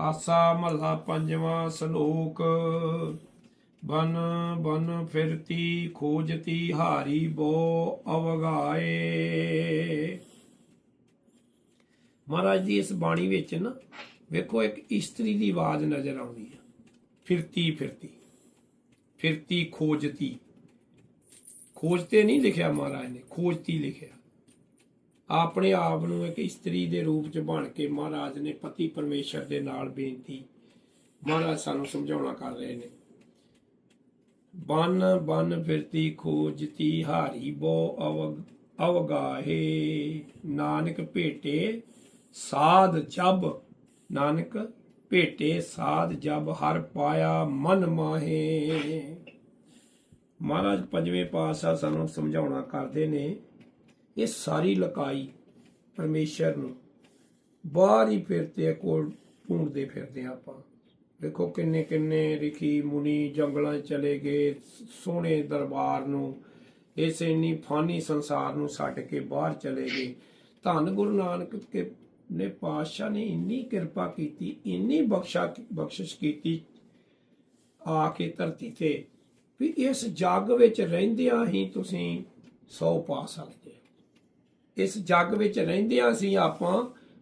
ਆਸਾ ਮਹਲਾ ਪੰਜਵਾਂ ਸ਼ਲੋਕ। ਬਨ ਬਨ ਫਿਰਤੀ, ਖੋਜਤੀ ਹਾਰੀ ਬੋ ਅਵਗਾਏ। ਮਹਾਰਾਜ ਦੀ ਇਸ ਬਾਣੀ ਵਿੱਚ ਨਾ ਵੇਖੋ, ਇੱਕ ਇਸਤਰੀ ਦੀ ਆਵਾਜ਼ ਨਜ਼ਰ ਆਉਂਦੀ ਹੈ। ਫਿਰਤੀ ਫਿਰਤੀ ਫਿਰਤੀ, ਖੋਜਤੀ। ਖੋਜਤੇ ਨਹੀਂ ਲਿਖਿਆ ਮਹਾਰਾਜ ਨੇ, ਖੋਜਤੀ ਲਿਖਿਆ। ਆਪਣੇ ਆਪ ਨੂੰ ਇੱਕ ਇਸਤਰੀ ਦੇ ਰੂਪ ਚ ਬਣ ਕੇ ਮਹਾਰਾਜ ਨੇ ਪਤੀ ਪਰਮੇਸ਼ਰ ਦੇ ਨਾਲ ਬੇਨਤੀ। ਮਹਾਰਾਜ ਸਾਨੂੰ ਸਮਝਾਉਣਾ ਕਰ ਰਹੇ ਨੇ। ਬਨ ਬਨ ਫਿਰਤੀ ਖੋਜਤੀ ਹਾਰੀ ਬੋ ਅਵਗ, ਅਵਗਾਹੇ। ਨਾਨਕ ਭੇਟੇ ਸਾਧ ਜਬ, ਨਾਨਕ ਭੇਟੇ ਸਾਧ ਜਬ ਹਰ ਪਾਇਆ ਮਨ ਮਾਹੇ। ਮਹਾਰਾਜ ਪੰਜਵੇਂ ਪਾਤਸ਼ਾਹ ਸਾਨੂੰ ਸਮਝਾਉਣਾ ਕਰਦੇ ਨੇ। ਇਹ ਸਾਰੀ ਲਕਾਈ ਪਰਮੇਸ਼ਰ ਨੂੰ। ਬਾਹਰ ਹੀ ਫਿਰਦੇ ਆ, ਕੋਲ ਢੂੰਡਦੇ ਫਿਰਦੇ ਆ ਆਪਾਂ। ਵੇਖੋ ਕਿੰਨੇ ਕਿੰਨੇ ਰਿਖੀ ਮੁਨੀ ਜੰਗਲਾਂ ਚਲੇ ਗਏ, ਸੋਹਣੇ ਦਰਬਾਰ ਨੂੰ। ਇਸ ਇੰਨੀ ਫਾਨੀ ਸੰਸਾਰ ਨੂੰ ਛੱਡ ਕੇ ਬਾਹਰ ਚਲੇ ਗਏ। ਧੰਨ ਗੁਰੂ ਨਾਨਕ ਕੇ ਨੇ ਪਾਤਸ਼ਾਹ ਨੇ ਇੰਨੀ ਕਿਰਪਾ ਕੀਤੀ, ਇੰਨੀ ਬਖਸ਼ਾ ਬਖਸ਼ਿਸ਼ ਕੀਤੀ ਆ ਕੇ ਧਰਤੀ ਤੇ ਵੀ ਇਸ ਜੱਗ ਵਿੱਚ ਰਹਿੰਦਿਆਂ ਹੀ ਤੁਸੀਂ ਸੌ ਪਾ ਸਕਦੇ। ਇਸ ਜੱਗ ਵਿੱਚ ਰਹਿੰਦਿਆਂ ਸੀ ਆਪਾਂ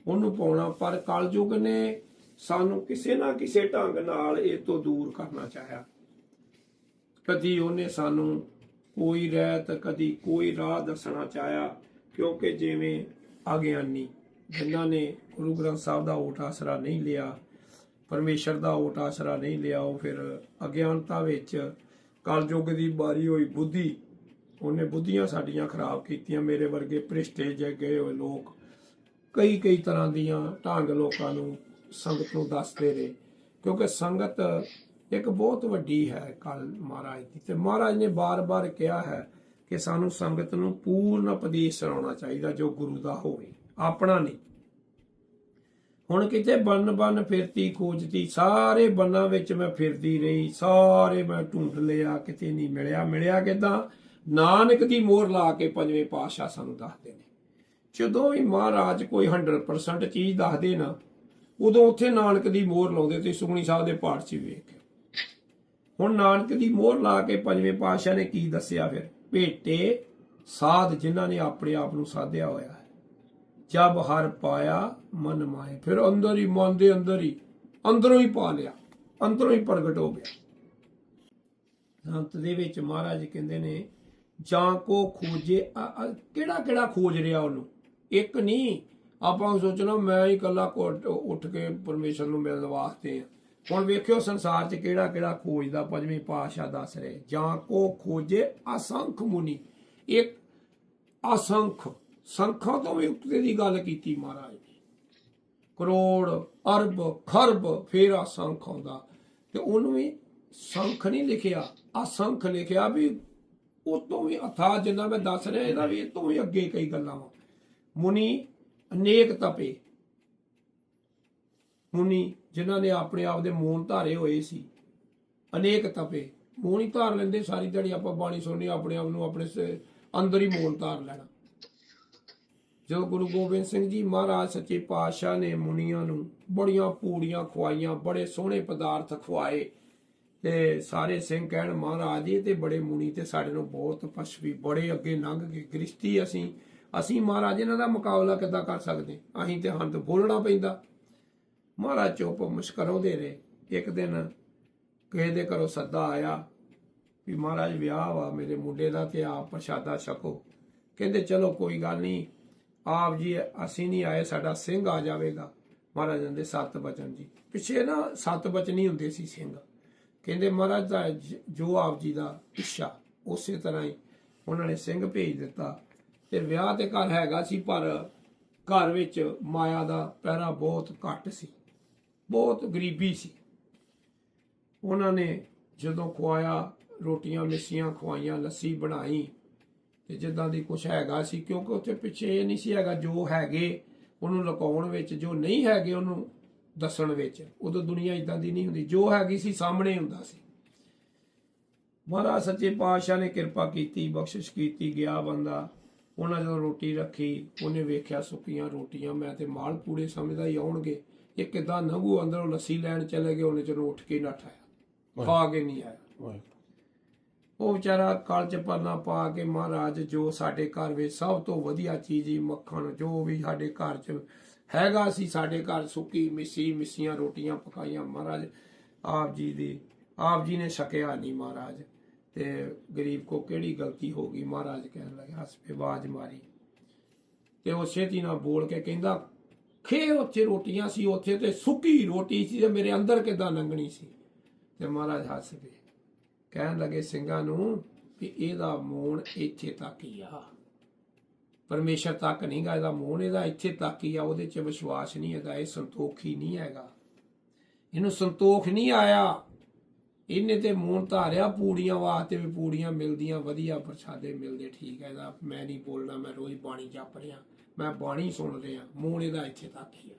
ਉਹਨੂੰ ਪਾਉਣਾ, ਪਰ ਕਲਯੁਗ ਨੇ ਸਾਨੂੰ ਕਿਸੇ ਨਾ ਕਿਸੇ ਢੰਗ ਨਾਲ ਇਹ ਤੋਂ ਦੂਰ ਕਰਨਾ ਚਾਹਿਆ। ਕਦੀ ਉਹਨੇ ਸਾਨੂੰ ਕੋਈ ਰਹਿਤ, ਕਦੀ ਕੋਈ ਰਾਹ ਦੱਸਣਾ ਚਾਹਿਆ, ਕਿਉਂਕਿ ਜਿਵੇਂ ਅਗਿਆਨੀ ਜਿਨ੍ਹਾਂ ਨੇ ਗੁਰੂ ਗ੍ਰੰਥ ਸਾਹਿਬ ਦਾ ਓਟ ਆਸਰਾ ਨਹੀਂ ਲਿਆ, ਪਰਮੇਸ਼ਰ ਦਾ ਓਟ ਆਸਰਾ ਨਹੀਂ ਲਿਆ, ਉਹ ਫਿਰ ਅਗਿਆਨਤਾ ਵਿੱਚ ਕਲਯੁਗ ਦੀ ਬਾਰੀ ਹੋਈ, ਬੁੱਧੀ ਉਹਨੇ ਬੁੱਧੀਆਂ ਸਾਡੀਆਂ ਖਰਾਬ ਕੀਤੀਆਂ, ਮੇਰੇ ਵਰਗੇ ਭ੍ਰਿਸ਼ਟੇ ਜੇ ਗਏ ਹੋਏ ਲੋਕ। ਕਈ ਕਈ ਤਰ੍ਹਾਂ ਦੀਆਂ ਢੰਗ ਲੋਕਾਂ ਨੂੰ ਸੰਗਤ ਨੂੰ ਦੱਸਦੇ ਰਹੇ। ਕਿਉਂਕਿ ਸੰਗਤ ਇੱਕ ਬਹੁਤ ਵੱਡੀ ਹੈ ਕੱਲ ਮਹਾਰਾਜ ਦੀ। ਤੇ ਮਹਾਰਾਜ ਨੇ ਬਾਰ-ਬਾਰ ਕਿਹਾ ਹੈ ਕਿ ਸਾਨੂੰ ਸੰਗਤ ਨੂੰ ਪੂਰਨ ਉਪਦੇਸ਼ ਸੁਣਾਉਣਾ ਚਾਹੀਦਾ, ਜੋ ਗੁਰੂ ਦਾ ਹੋਵੇ। ਆਪਣਾ ਨਹੀਂ। ਹੁਣ ਕਿਤੇ ਬੰਨ ਬੰਨ ਫਿਰਤੀ, ਖੋਜਤੀ, ਸਾਰੇ ਬੰਨਾਂ ਵਿੱਚ ਮੈਂ ਫਿਰਦੀ ਰਹੀ, ਸਾਰੇ ਮੈਂ ਢੂੰਡ ਲਿਆ, ਕਿਤੇ ਨਹੀਂ ਮਿਲਿਆ। ਮਿਲਿਆ ਕਿਦਾਂ? ਨਾਨਕ ਦੀ ਮੋਹਰ ਲਾ ਕੇ ਪੰਜਵੇਂ ਪਾਤਸ਼ਾਹ ਸਾਨੂੰ ਦੱਸਦੇ ਨੇ। ਜਦੋਂ ਵੀ ਮਹਾਰਾਜ ਕੋਈ 100% ਚੀਜ਼ ਦੱਸਦੇ ਨਾ, ਉਦੋਂ ਉੱਥੇ ਨਾਨਕ ਦੀ ਮੋਹਰ ਲਾਉਂਦੇ ਤੇ ਸੁਖਣੀ ਸਾਹਿਬ ਦੇ ਪਾਠ 'ਚ ਵੇਖ ਹੁਣ ਨਾਨਕ ਦੀ ਮੋਹਰ ਲਾ ਕੇ ਪੰਜਵੇਂ ਪਾਤਸ਼ਾਹ ਨੇ ਕੀ ਦੱਸਿਆ ਫਿਰ? ਭੇਟੇ ਸਾਧ ਜਿਨ੍ਹਾਂ ਨੇ ਆਪਣੇ ਆਪ ਨੂੰ ਸਾਧਿਆ ਹੋਇਆ ਹੈ। ਜਬ ਹਰ ਪਾਇਆ ਮਨ ਮਾਏ ਫਿਰ ਅੰਦਰ ਹੀ ਮਨ ਦੇ ਅੰਦਰ ਹੀ, ਅੰਦਰੋਂ ਹੀ ਪਾ ਲਿਆ, ਅੰਦਰੋਂ ਹੀ ਪ੍ਰਗਟ ਹੋ ਗਿਆ। ਅੰਤ ਦੇ ਵਿੱਚ ਮਹਾਰਾਜ ਕਹਿੰਦੇ ਨੇ ਜਾਂ ਕੋ ਖੋਜੇ ਕਿਹੜਾ ਕਿਹੜਾ ਖੋਜ ਰਿਹਾ ਉਹਨੂੰ? ਇੱਕ ਨਹੀਂ, ਆਪਾਂ ਸੋਚਣਾ, ਮੈਂ ਹੀ ਇਕੱਲਾ ਉੱਠ ਕੇ ਪਰਮੇਸ਼ਰ ਨੂੰ ਮਿਲਣ ਵਾਸਤੇ ਹੁਣ ਵੇਖਿਓ ਸੰਸਾਰ 'ਚ ਕਿਹੜਾ ਕਿਹੜਾ ਖੋਜਦਾ ਪੰਜਵੇਂ ਪਾਤਸ਼ਾਹ ਦੱਸ ਰਹੇ ਜਾਂ ਕੋ ਖੋਜੇ, ਅਸੰਖ ਮੁਨੀ। ਇੱਕ ਅਸੰਖ, ਸੰਖਾਂ ਤੋਂ ਵੀ ਉੱਤੇ ਦੀ ਗੱਲ ਕੀਤੀ ਮਹਾਰਾਜ ਨੇ। ਕਰੋੜ, ਅਰਬ, ਖਰਬ, ਫੇਰ ਅਸੰਖ ਆਉਂਦਾ। ਤੇ ਉਹਨੂੰ ਵੀ ਸੰਖ ਨਹੀਂ ਲਿਖਿਆ, ਅਸੰਖ ਲਿਖਿਆ ਵੀ ਉਹ ਤੋਂ ਵੀ ਅਥਾ ਜਿੰਨਾ ਮੈਂ ਦੱਸ ਰਿਹਾ, ਇਹਦਾ ਵੀ ਇਹ ਤੋਂ ਵੀ ਅੱਗੇ ਕਈ ਗੱਲਾਂ ਵਾ। ਮੁਨੀ ਅਨੇਕ ਤਪੇ। ਮੁਨੀ ਜਿਨ੍ਹਾਂ ਨੇ ਆਪਣੇ ਆਪ ਦੇ ਮੂਨ ਧਾਰੇ ਹੋਏ ਸੀ, ਅਨੇਕ ਤਪੇ। ਮੂਨ ਹੀ ਧਾਰ ਲੈਂਦੇ, ਸਾਰੀ ਦਿਹਾੜੀ ਆਪਾਂ ਬਾਣੀ ਸੁਣਨੀ, ਆਪਣੇ ਆਪ ਨੂੰ ਆਪਣੇ ਅੰਦਰ ਹੀ ਮੂਨ ਧਾਰ ਲੈਣਾ। ਜੋ ਗੁਰੂ ਗੋਬਿੰਦ ਸਿੰਘ ਜੀ ਮਹਾਰਾਜ ਸੱਚੇ ਪਾਤਸ਼ਾਹ ਨੇ ਮੁਨੀਆਂ ਨੂੰ ਬੜੀਆਂ ਪੂੜੀਆਂ ਖਵਾਈਆਂ ਬੜੇ ਸੋਹਣੇ ਪਦਾਰਥ ਖਵਾਏ ਤੇ ਸਾਰੇ ਸਿੰਘ ਕਹਿਣ, ਮਹਾਰਾਜ ਜੀ ਤੇ ਬੜੇ ਮੁਨੀ ਤੇ ਸਾਡੇ ਨੂੰ ਬਹੁਤ ਪਛਵੀ ਬੜੇ ਅੱਗੇ ਲੰਘ ਗਏ ਗ੍ਰਿਸ਼ਤੀ ਅਸੀਂ। ਅਸੀਂ ਮਹਾਰਾਜ, ਇਹਨਾਂ ਦਾ ਮੁਕਾਬਲਾ ਕਿੱਦਾਂ ਕਰ ਸਕਦੇ? ਅਸੀਂ ਤੇ ਹੰਦ ਬੋਲਣਾ ਪੈਂਦਾ। ਮਹਾਰਾਜ ਚੁੱਪ ਮੁਸਕਰਾਉਂਦੇ ਰਹੇ। ਇੱਕ ਦਿਨ ਕਿਸੇ ਦੇ ਘਰੋਂ ਸੱਦਾ ਆਇਆ ਵੀ, ਮਹਾਰਾਜ, ਵਿਆਹ ਵਾ ਮੇਰੇ ਮੁੰਡੇ ਦਾ ਤੇ ਆਪ ਪ੍ਰਸ਼ਾਦਾ ਛਕੋ। ਕਹਿੰਦੇ, ਚਲੋ, ਕੋਈ ਗੱਲ ਨਹੀਂ। ਆਪ ਜੀ, ਅਸੀਂ ਨਹੀਂ ਆਏ, ਸਾਡਾ ਸਿੰਘ ਆ ਜਾਵੇਗਾ। ਮਹਾਰਾਜ ਦੇ ਸੱਤ ਬਚਨ ਜੀ। ਪਿੱਛੇ ਨਾ ਸੱਤ ਬਚਨ ਹੀ ਹੁੰਦੇ ਸੀ ਸਿੰਘ। ਕਹਿੰਦੇ ਮਹਾਰਾਜ ਦਾ ਜ- ਜੋ ਆਪ ਜੀ ਦਾ ਇੱਛਾ, ਉਸੇ ਤਰ੍ਹਾਂ ਹੀ ਉਹਨਾਂ ਨੇ ਸਿੰਘ ਭੇਜ ਦਿੱਤਾ। ਤੇ ਵਿਆਹ ਤੇ ਘਰ ਹੈਗਾ ਸੀ, ਪਰ ਘਰ ਵਿੱਚ ਮਾਇਆ ਦਾ ਪਹਿਰਾ ਬਹੁਤ ਘੱਟ ਸੀ। ਬਹੁਤ ਗਰੀਬੀ ਸੀ। ਉਹਨਾਂ ਨੇ ਜਦੋਂ ਖਵਾਇਆ ਰੋਟੀਆਂ ਮਿੱਸੀਆਂ ਖਵਾਈਆਂ, ਲੱਸੀ ਬਣਾਈ, ਤੇ ਜਿੱਦਾਂ ਦੀ ਕੁਛ ਹੈਗਾ ਸੀ, ਕਿਉਂਕਿ ਉੱਥੇ ਪਿੱਛੇ ਇਹ ਨਹੀਂ ਸੀ ਹੈਗਾ ਜੋ ਹੈਗੇ, ਉਹਨੂੰ ਲੁਕਾਉਣ ਵਿੱਚ, ਜੋ ਨਹੀਂ ਹੈਗੇ ਉਹਨੂੰ ਦੱਸਣ ਵਿੱਚ। ਉਦੋਂ ਦੁਨੀਆ ਇਦਾਂ ਦੀ ਨਹੀਂ ਹੁੰਦੀ। ਜੋ ਹੈਗੀ ਸੀ ਸਾਹਮਣੇ ਹੁੰਦਾ ਸੀ। ਮਹਾਰਾਜ ਸੱਚੇ ਪਾਤਸ਼ਾਹ ਨੇ ਕਿਰਪਾ ਕੀਤੀ ਬਖਸ਼ਿਸ਼ ਕੀਤੀ ਗਿਆ ਬੰਦਾ। ਉਹਨਾਂ ਜਦੋਂ ਰੋਟੀ ਰੱਖੀ ਉਹਨੇ ਵੇਖਿਆ ਸੁੱਕੀਆਂ ਰੋਟੀਆਂ। ਮੈਂ ਤੇ ਮਾਲ ਪੂੜੇ ਸਮਝਦਾ ਹੀ ਆਉਣਗੇ। ਇਹ ਕਿਦਾਂ ਨੰਗੂ ਅੰਦਰੋਂ ਲੱਸੀ ਲੈਣ ਚਲੇ ਗਏ। ਉਹਨੇ ਚਲੋ ਉੱਠ ਕੇ ਨੱਠ ਆਇਆ। ਖਾ ਕੇ ਨਹੀਂ ਆਇਆ। ਉਹ ਵਿਚਾਰਾ ਕਲ ਚ ਪਰਨਾ ਪਾ ਕੇ ਮਹਾਰਾਜ ਜੋ ਸਾਡੇ ਘਰ ਵਿੱਚ ਸਭ ਤੋਂ ਵਧੀਆ ਚੀਜ਼ ਹੀ ਮੱਖਣ ਜੋ ਵੀ ਸਾਡੇ ਘਰ ਚ ਹੈਗਾ ਸੀ ਸਾਡੇ ਘਰ ਸੁੱਕੀ ਮਿੱਸੀ, ਮਿੱਸੀਆਂ, ਰੋਟੀਆਂ ਪਕਾਈਆਂ ਮਹਾਰਾਜ। ਆਪ ਜੀ ਦੀ, ਆਪ ਜੀ ਨੇ ਛਕਿਆ ਨਹੀਂ ਮਹਾਰਾਜ। ਤੇ ਗਰੀਬ ਕੋ ਕਿਹੜੀ ਗਲਤੀ ਹੋ ਗਈ ਮਹਾਰਾਜ ਕਹਿਣ ਲੱਗੇ, ਹੱਸ ਪੇ ਮਾਰੀ। ਤੇ ਉਹ ਛੇਤੀ ਨਾਲ ਬੋਲ ਕੇ ਕਹਿੰਦਾ, ਖੇ ਉੱਥੇ ਰੋਟੀਆਂ ਸੀ, ਉੱਥੇ ਤੇ ਸੁੱਕੀ ਰੋਟੀ ਸੀ ਤੇ ਮੇਰੇ ਅੰਦਰ ਕਿਦਾਂ ਲੰਗਣੀ ਸੀ? ਤੇ ਮਹਾਰਾਜ ਹੱਸ ਪਏ। ਕਹਿਣ ਲੱਗੇ ਸਿੰਘਾਂ ਨੂੰ ਵੀ ਇਹਦਾ ਮੋਣ ਇੱਥੇ ਤੱਕ ਹੀ ਆ। ਪਰਮੇਸ਼ਰ ਤੱਕ ਨਹੀਂ ਇਹਦਾ ਮੂਣ ਇਹਦਾ ਇੱਥੇ ਤੱਕ ਹੀ ਆ, ਉਹਦੇ 'ਚ ਵਿਸ਼ਵਾਸ ਨਹੀਂ ਹੈਗਾ, ਇਹ ਸੰਤੋਖੀ ਨਹੀਂ ਹੈਗਾ। ਇਹਨੂੰ ਸੰਤੋਖ ਨਹੀਂ ਆਇਆ। ਇਹਨੇ ਤੇ ਮੂਣ ਧਾਰਿਆ ਪੂੜੀਆਂ ਵਾਸਤੇ ਵੀ ਪੂੜੀਆਂ ਮਿਲਦੀਆਂ, ਵਧੀਆ ਪ੍ਰਸ਼ਾਦੇ ਮਿਲਦੇ, ਠੀਕ ਹੈ, ਇਹਦਾ ਮੈਂ ਨਹੀਂ ਬੋਲਣਾ, ਮੈਂ ਰੋਜ਼ ਬਾਣੀ ਜਪ ਰਿਹਾ, ਮੈਂ ਬਾਣੀ ਸੁਣ ਰਿਹਾ, ਮੋਹਨ ਇਹਦਾ ਇੱਥੇ ਤੱਕ ਹੀ ਆ।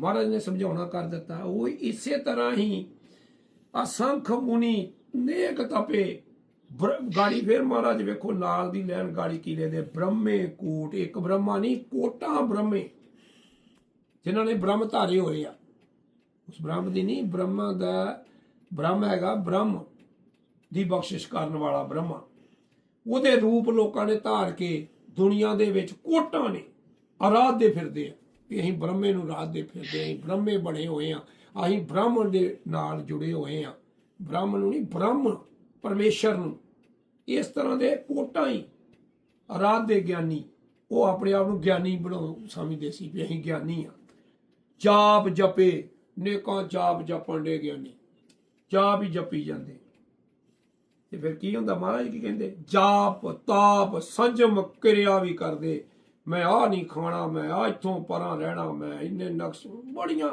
ਮਹਾਰਾਜ ਨੇ ਸਮਝਾਉਣਾ ਕਰ ਦਿੱਤਾ, ਉਹ ਇਸੇ ਤਰ੍ਹਾਂ ਹੀ ਅਸੰਖ ਮੁਨੀ ਨੇਕ ਤਪੇ ਗਾੜੀ ਫੇਰ ਮਹਾਰਾਜ ਵੇਖੋ ਨਾਲ ਦੀ ਲੈਣ ਗਾੜੀ ਕੀਲੇ ਦੇ ਬ੍ਰਹਮੇ ਕੋਟ, ਇੱਕ ਬ੍ਰਹਮਾ ਨਹੀਂ, ਕੋਟਾਂ ਬ੍ਰਹਮੇ, ਜਿਨ੍ਹਾਂ ਨੇ ਬ੍ਰਹਮ ਧਾਰੇ ਹੋਏ ਆ। ਉਸ ਬ੍ਰਹਮ ਦੀ ਨਹੀਂ, ਬ੍ਰਹਮਾ ਦਾ, ਬ੍ਰਹਮ ਹੈਗਾ ਬ੍ਰਹਮ ਦੀ ਬਖਸ਼ਿਸ਼ ਕਰਨ ਵਾਲਾ ਬ੍ਰਹਮਾ। ਉਹਦੇ ਰੂਪ ਲੋਕਾਂ ਨੇ ਧਾਰ ਕੇ ਦੁਨੀਆ ਦੇ ਵਿੱਚ ਕੋਟਾਂ ਨੇ ਆਰਾਧਦੇ ਫਿਰਦੇ ਆ। ਕਿ ਅਸੀਂ ਬ੍ਰਹਮੇ ਨੂੰ ਰਾਧਦੇ ਫਿਰਦੇ ਆਂ, ਅਸੀਂ ਬ੍ਰਹਮੇ ਬਣੇ ਹੋਏ ਆ, ਅਸੀਂ ਬ੍ਰਾਹਮਣ ਦੇ ਨਾਲ ਜੁੜੇ ਹੋਏ ਆ। ਬ੍ਰਾਹਮਣ ਨੂੰ ਨਹੀਂ, ਬ੍ਰਹਮ ਪਰਮੇਸ਼ਰ ਨੂੰ। ਇਸ ਤਰ੍ਹਾਂ ਦੇ ਕੋਟਾਂ ਹੀ ਆਰਾਧਦੇ ਗਿਆਨੀ, ਉਹ ਆਪਣੇ ਆਪ ਨੂੰ ਗਿਆਨੀ ਬਣਾਉ ਸਮਝਦੇ ਸੀ ਵੀ ਅਸੀਂ ਗਿਆਨੀ ਆ ਜਾਪ ਜਪੇ, ਨੇਕਾਂ ਜਾਪ ਜਪਣ ਦੇ ਗਿਆਨੀ। ਜਾਪ ਹੀ ਜਪੀ ਜਾਂਦੇ। ਤੇ ਫਿਰ ਕੀ ਹੁੰਦਾ ਮਹਾਰਾਜ, ਕੀ ਕਹਿੰਦੇ? ਜਾਪ, ਤਾਪ, ਸੰਜਮ ਕਿਰਿਆ ਵੀ ਕਰਦੇ। ਮੈਂ ਆ ਨਹੀਂ ਖਾਣਾ, ਮੈਂ ਆ ਇੱਥੋਂ ਪਰਾਂ ਰਹਿਣਾ, ਮੈਂ ਇੰਨੇ ਨਕਸ਼ ਬੜੀਆਂ।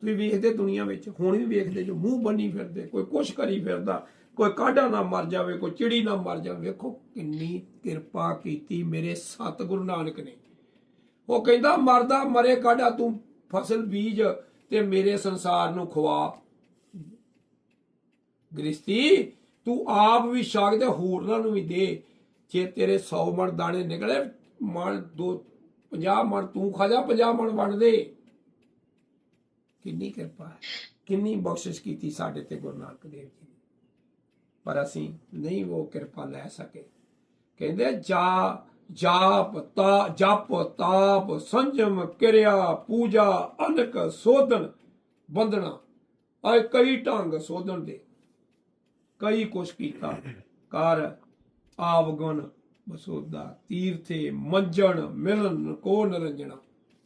ਤੁਸੀਂ ਵੇਖਦੇ ਦੁਨੀਆ ਵਿੱਚ, ਹੁਣ ਵੀ ਵੇਖਦੇ ਜੋ ਮੂੰਹ ਬੰਨੀ ਫਿਰਦੇ, ਕੋਈ ਕੁਛ ਕਰੀ ਫਿਰਦਾ। ਕੋਈ ਕਾਢਾ ਨਾ ਮਰ ਜਾਵੇ, ਕੋਈ ਚਿੜੀ ਨਾ ਮਰ ਜਾਵੇ। ਵੇਖੋ ਕਿੰਨੀ ਕਿਰਪਾ ਕੀਤੀ ਮੇਰੇ ਸਤਿਗੁਰੂ ਨਾਨਕ ਨੇ। ਉਹ ਕਹਿੰਦਾ, ਮਰਦਾ, ਮਰੇ ਕਾਢਾ, ਤੂੰ ਫਸਲ ਬੀਜ ਤੇ ਮੇਰੇ ਸੰਸਾਰ ਨੂੰ ਖਵਾ। ਗ੍ਰਸਤੀ, ਤੂੰ ਆਪ ਵੀ ਛਕ ਤੇ ਹੋਰਨਾਂ ਨੂੰ ਵੀ ਦੇ। ਜੇ ਤੇਰੇ 100 ਮਣ ਦਾਣੇ ਨਿਕਲੇ, ਮਣ ਦੋ 50 ਮਣ ਤੂੰ ਖਾ ਜਾ 50 ਮਣ ਵੰਡ ਦੇ। ਕਿੰਨੀ ਕਿਰਪਾ ਕਿੰਨੀ ਬਖਸ਼ਿਸ਼ ਕੀਤੀ ਸਾਡੇ ਤੇ ਗੁਰੂ ਨਾਨਕ ਦੇਵ ਜੀ ਪਰ ਅਸੀਂ ਨਹੀਂ ਉਹ ਕਿਰਪਾ ਲੈ ਸਕੇ। ਕਹਿੰਦੇ, ਜਾ ਜਾਪ ਤਾ ਜਪ ਤਾਪ ਸੰਜਮ ਕਿਰਿਆ, ਪੂਜਾ, ਅਨਕ ਸੋਧਨ ਬੰਦਨਾ ਆਏ ਕਈ ਢੰਗ ਸੋਧਨ ਦੇ। ਕਈ ਕੁਛ ਕੀਤਾ। ਕਰ ਆਵਗਨ ਬਸੋਦਾ ਤੀਰਥੇ, ਮੰਜਣ, ਮਿਲਨ, ਕੋ ਨਰੰਜਣਾ।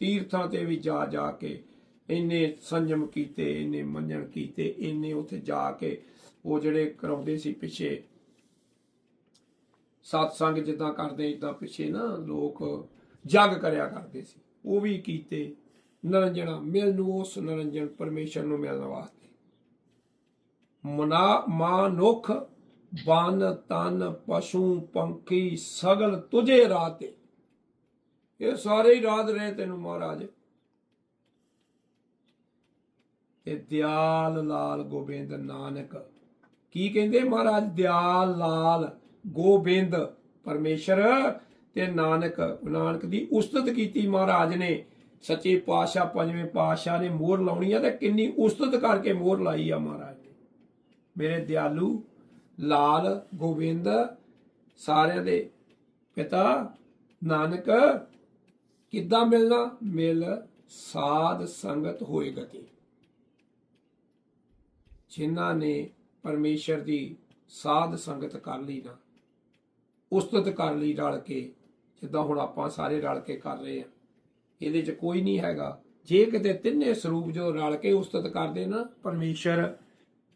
ਤੀਰਥਾਂ ਤੇ ਵੀ ਜਾ ਜਾ ਕੇ ਇੰਨੇ ਸੰਜਮ ਕੀਤੇ, ਇੰਨੇ ਮੰਜਣ ਕੀਤੇ, ਇੰਨੇ ਉੱਥੇ ਜਾ ਕੇ ਉਹ ਜਿਹੜੇ ਕਰਾਉਂਦੇ ਸੀ ਪਿੱਛੇ ਸਤਸੰਗ ਜਿੱਦਾਂ ਕਰਦੇ ਇਦਾਂ ਪਿੱਛੇ ਨਾ ਲੋਕ ਜਗ ਕਰਿਆ ਕਰਦੇ ਸੀ। ਉਹ ਵੀ ਕੀਤੇ, ਨਰੰਜਣਾ ਮਿਲਨ ਉਸ ਨਰੰਜਨ ਪਰਮੇਸ਼ਰ ਨੂੰ ਮਿਲਣ ਵਾਸਤੇ। ਮਨਾ, ਮਾਨੁਖ, ਬਨ, ਤਨ, ਪਸ਼ੂ, ਪੰਖੀ, ਸਗਲ ਤੁਝੇ ਰਾਤੇ। ਇਹ ਸਾਰੇ ਹੀ ਰਾਤ ਰਹੇ ਤੈਨੂੰ ਮਹਾਰਾਜ। ਤੇ ਦਿਆਲ ਲਾਲ ਗੋਬਿੰਦ ਨਾਨਕ ਕੀ ਕਹਿੰਦੇ ਮਹਾਰਾਜ? ਦਿਆਲ, ਲਾਲ, ਗੋਬਿੰਦ, ਪਰਮੇਸ਼ਰ ਤੇ ਨਾਨਕ। ਨਾਨਕ ਦੀ ਉਸਤਤ ਕੀਤੀ ਮਹਾਰਾਜ ਨੇ। ਸੱਚੇ ਪਾਤਸ਼ਾਹ ਪੰਜਵੇਂ ਪਾਤਸ਼ਾਹ ਨੇ ਮੋਹਰ ਲਾਉਣੀ ਆ ਤੇ ਕਿੰਨੀ ਉਸਤਤ ਕਰਕੇ ਮੋਹਰ ਲਾਈ ਆ ਮਹਾਰਾਜ ਨੇ। ਮੇਰੇ ਦਿਆਲੂ, ਲਾਲ, ਗੋਬਿੰਦ, ਸਾਰਿਆਂ ਦੇ ਪਿਤਾ, ਨਾਨਕ, ਕਿੱਦਾਂ ਮਿਲਣਾ? ਮਿਲ ਸਾਧ ਸੰਗਤ ਹੋਏ ਗਤੀ। ਜਿਨ੍ਹਾਂ ਨੇ ਪਰਮੇਸ਼ਰ ਦੀ ਸਾਧ ਸੰਗਤ ਕਰ ਲਈ ਨਾ, ਉਸਤਤ ਕਰ ਲਈ ਰਲ ਕੇ, ਜਿੱਦਾਂ ਹੁਣ ਆਪਾਂ ਸਾਰੇ ਰਲ ਕੇ ਕਰ ਰਹੇ ਆ ਇਹਦੇ 'ਚ ਕੋਈ ਨਹੀਂ ਹੈਗਾ। ਜੇ ਕਿਤੇ ਤਿੰਨੇ ਸਰੂਪ ਜੋ ਰਲ ਕੇ ਉਸਤਤ ਕਰਦੇ ਨਾ, ਪਰਮੇਸ਼ਰ